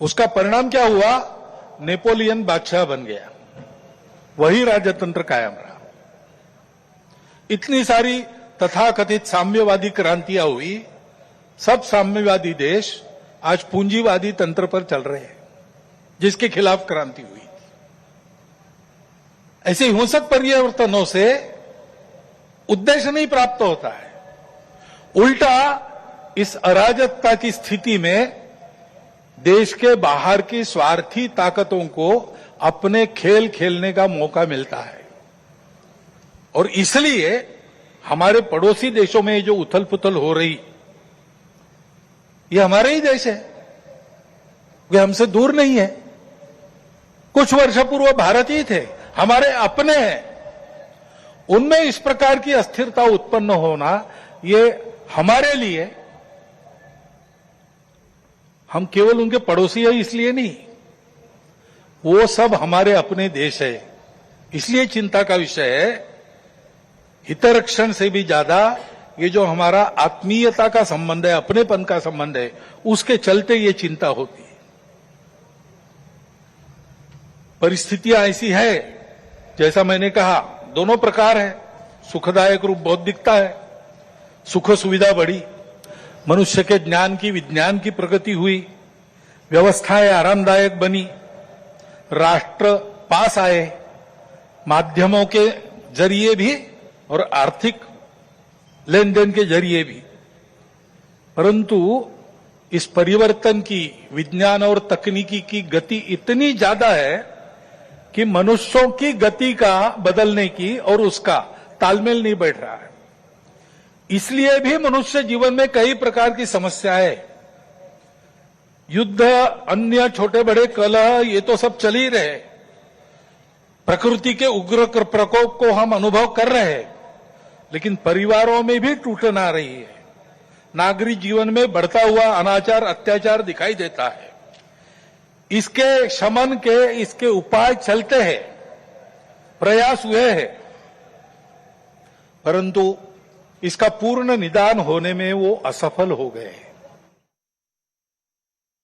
उसका परिणाम क्या हुआ? नेपोलियन बादशाह बन गया। वही राजतंत्र कायम रहा। इतनी सारी तथाकथित साम्यवादी क्रांतियाँ हुई। सब साम्यवादी देश आज पूंजीवादी तंत्र पर चल रहे हैं, जिसके खिलाफ क्रांति हुई ऐसे हिंसक परिवर्तनों से उद्देश्य नहीं प्राप्त होता है। उल्टा इस अराजकता की स्थिति में देश के बाहर की स्वार्थी ताकतों को अपने खेल खेलने का मौका मिलता है। और इसलिए हमारे पड़ोसी देशों में जो उथल पुथल हो रही ये हमारे ही देश है। वे हमसे दूर नहीं है। कुछ वर्ष पूर्व भारत ही थे, हमारे अपने हैं। उनमें इस प्रकार की अस्थिरता उत्पन्न होना, ये हमारे लिए, हम केवल उनके पड़ोसी है, इसलिए नहीं। वो सब हमारे अपने देश है। इसलिए चिंता का विषय है, हितरक्षण से भी ज़्यादा ये जो हमारा आत्मीयता का संबंध है, अपनेपन का संबंध है, उसके चलते ये चिंता होती है। परिस्थितियाँ ऐसी है, जैसा मैंने कहा, दोनों प्रकार है। सुखदायक रूप बहुत दिखता है, सुख सुविधा बढ़ी, मनुष्य के ज्ञान की, विज्ञान की प्रगति हुई, व्यवस्थाएँ आरामदायक बनी, राष्ट्र पास आए, माध्यमों के ज़रिए भी और आर्थिक लेन देन के ज़रिए भी। परंतु इस परिवर्तन की विज्ञान और तकनीकी की गति इतनी ज़्यादा है कि मनुष्यों की गति का बदलने की और उसका तालमेल नहीं बैठ रहा है। इसलिए भी मनुष्य जीवन में कई प्रकार की समस्याएँ युद्ध, अन्य छोटे बड़े कलह ये तो सब चल ही रहे प्रकृति के उग्र प्रकोप को हम अनुभव कर रहे हैं। लेकिन परिवारों में भी टूटन आ रही है। नागरिक जीवन में बढ़ता हुआ अनाचार, अत्याचार दिखाई देता है। इसके शमन के, इसके उपाय चलते हैं। प्रयास हुए हैं। परंतु इसका पूर्ण निदान होने में वो असफल हो गए हैं।